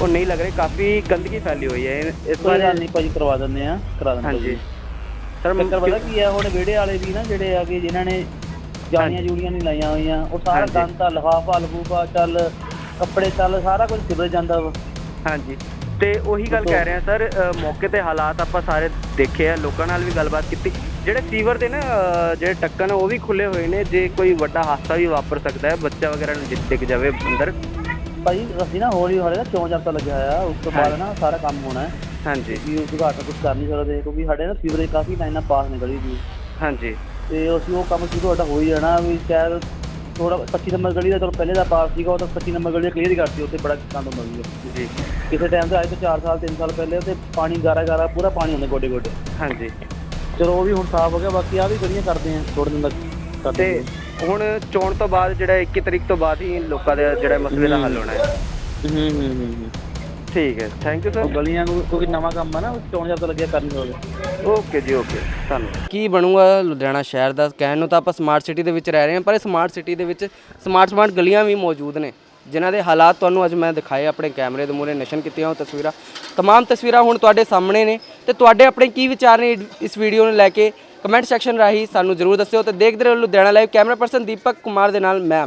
ਉਹ ਨਹੀਂ ਲੱਗ ਰਹੀ ਕਾਫੀ ਗੰਦਗੀ ਫੈਲੀ ਹੋਈ ਹੈ। ਇਸ ਬਾਰੇ ਨਹੀਂ ਭਾਜੀ ਕਰਵਾ ਦਿੰਦੇ ਆ ਕਰਾ ਦਿੰਦੇ ਹਾਂਜੀ। ਸਰ ਚੱਕਰ ਪਤਾ ਕੀ ਆ ਹੁਣ ਵਿਹੜੇ ਵਾਲੇ ਵੀ ਨਾ ਜਿਹੜੇ ਆ ਕਿ ਜਿਨ੍ਹਾਂ ਨੇ ਜਾਲੀਆਂ ਜੂਲੀਆਂ ਨਹੀਂ ਲਾਈਆਂ ਹੋਈਆਂ ਉਹ ਸਾਰਾ। ਗੰਦ ਤਾਂ ਲਫਾਫਾ ਲਫੂਫਾ ਚੱਲ ਕੱਪੜੇ ਚੱਲ ਸਾਰਾ ਕੁਝ ਸਿਵਰ ਜਾਂਦਾ ਵਾ। ਹਾਂਜੀ। ਤੇ ਉਹੀ ਗੱਲ ਕਹਿ ਰਹੇ ਆ ਸਰ ਮੌਕੇ ਤੇ ਹਾਲਾਤ ਆਪਾਂ ਸਾਰੇ ਦੇਖੇ ਆ ਲੋਕਾਂ ਨਾਲ ਵੀ ਗੱਲਬਾਤ ਕੀਤੀ। ਜਿਹੜੇ ਸੀਵਰ ਦੇ ਨਾ ਜਿਹੜੇ ਟੱਕਣ ਉਹ ਵੀ ਖੁੱਲੇ ਹੋਏ ਨੇ ਜੇ ਕੋਈ ਵੱਡਾ ਹਾਦਸਾ ਵੀ ਵਾਪਰ ਸਕਦਾ ਹੈ ਬੱਚਾ ਵਗੈਰਾ ਨੂੰ ਡਿੱਗ ਜਾਵੇ ਅੰਦਰ ਭਾਜੀ ਅਸੀਂ ਨਾ ਹੌਲੀ ਹੌਲੀ ਨਾ ਚੌਂ ਚਰਤਾ ਲੱਗਿਆ ਹੋਇਆ ਉਸ ਤੋਂ ਬਾਅਦ ਨਾ ਸਾਰਾ ਕੰਮ ਹੋਣਾ ਹੈ। ਹਾਂਜੀ। ਵੀ ਉਸ ਘਾਟ ਕੁਝ ਕਰ ਨਹੀਂ ਸਕਦੇ ਕਿਉਂਕਿ ਸਾਡੇ ਨਾ ਸੀਵਰੇਜ ਕਾਫੀ ਲਾਈਨਾਂ ਪਾਸ ਨੇ ਗਲੀ ਦੀ ਹਾਂਜੀ। ਤੇ ਅਸੀਂ ਉਹ ਕੰਮ ਸ਼ੁਰੂ ਸਾਡਾ ਹੋ ਹੀ ਜਾਣਾ ਵੀ ਸ਼ਾਇਦ ਥੋੜਾ 25 ਨੰਬਰ ਗਲੀ ਦਾ ਚਲੋ ਪਹਿਲੇ ਦਾ ਪਾਸ ਸੀਗਾ ਉਹ ਤਾਂ 25 ਨੰਬਰ ਗਲੀ ਕਲੀਅਰ ਹੀ ਕਰਤੀ ਉੱਥੇ ਬੜਾ ਕੰਦ ਹੁੰਦਾ ਸੀ। ਜੀ। ਕਿਸੇ ਟਾਈਮ ਤੇ ਅੱਜ ਤੋਂ 4 ਸਾਲ 3 ਸਾਲ ਪਹਿਲੇ ਉੱਥੇ ਪਾਣੀ ਗਾਰਾ ਗਾਰਾ ਪੂਰਾ ਪਾਣੀ ਹੁੰਦਾ ਗੋਡੇ ਗੋਡੇ। ਹਾਂਜੀ। ਚਲੋ ਉਹ ਵੀ ਹੁਣ ਸਾਫ਼ ਹੋ ਗਿਆ ਬਾਕੀ ਆ ਵੀ ਗਲੀਆਂ ਕਰਦੇ ਆ ਥੋੜੇ ਦਿਨ ਤੱਕ ਤੇ। ਹੁਣ ਚੋਣ ਤੋਂ ਬਾਅਦ ਜਿਹੜਾ 21 ਤਰੀਕ ਤੋਂ ਬਾਅਦ ਹੀ ਲੋਕਾਂ ਦੇ ਜਿਹੜਾ ਮਸਲੇ ਦਾ ਹੱਲ ਹੋਣਾ ਹੈ ਹੂੰ ਹੂੰ ਹੂੰ ਠੀਕ ਹੈ ਥੈਂਕ ਯੂ ਉਹ ਸਰ ਗਲੀਆਂ ਨੂੰ ਕਿਉਂਕਿ ਨਵਾਂ ਕੰਮ ਆ ਨਾ ਚੋਣ ਜਦ ਲੱਗਿਆ ਕਰਨ ਹੋਵੇ ਓਕੇ ਜੀ ਓਕੇ ਧੰਨਵਾਦ ਕੀ ਬਣੂਗਾ ਲੁਧਿਆਣਾ ਸ਼ਹਿਰ ਦਾ ਕਹਿਣ ਨੂੰ ਤਾਂ ਆਪਾਂ ਸਮਾਰਟ ਸਿਟੀ ਦੇ ਵਿੱਚ ਰਹਿ ਰਹੇ ਹਾਂ ਪਰ ਸਮਾਰਟ ਸਿਟੀ ਦੇ ਵਿੱਚ ਸਮਾਰਟ ਸਮਾਰਟ ਗਲੀਆਂ ਵੀ ਮੌਜੂਦ ਨੇ ਜਿਨ੍ਹਾਂ ਦੇ ਹਾਲਾਤ ਤੁਹਾਨੂੰ ਅੱਜ ਮੈਂ ਦਿਖਾਏ ਆਪਣੇ ਕੈਮਰੇ ਦੇ ਮੂਹਰੇ ਨਸ਼ਨ ਕੀਤੀਆਂ ਉਹ ਤਸਵੀਰਾਂ तमाम ਤਸਵੀਰਾਂ ਹੁਣ ਤੁਹਾਡੇ ਸਾਹਮਣੇ ਨੇ ਤੇ ਤੁਹਾਡੇ ਆਪਣੇ ਕੀ ਵਿਚਾਰ ਨੇ ਇਸ ਵੀਡੀਓ ਨੂੰ ਲੈ ਕੇ ਕਮੈਂਟ ਸੈਕਸ਼ਨ ਰਾਹੀਂ ਸਾਨੂੰ ਜਰੂਰ ਦੱਸਿਓ ਤੇ ਦੇਖਦੇ ਰਹੋ Ludhiana live camera person Deepak Kumar ਦੇ ਨਾਲ ਮੈਂ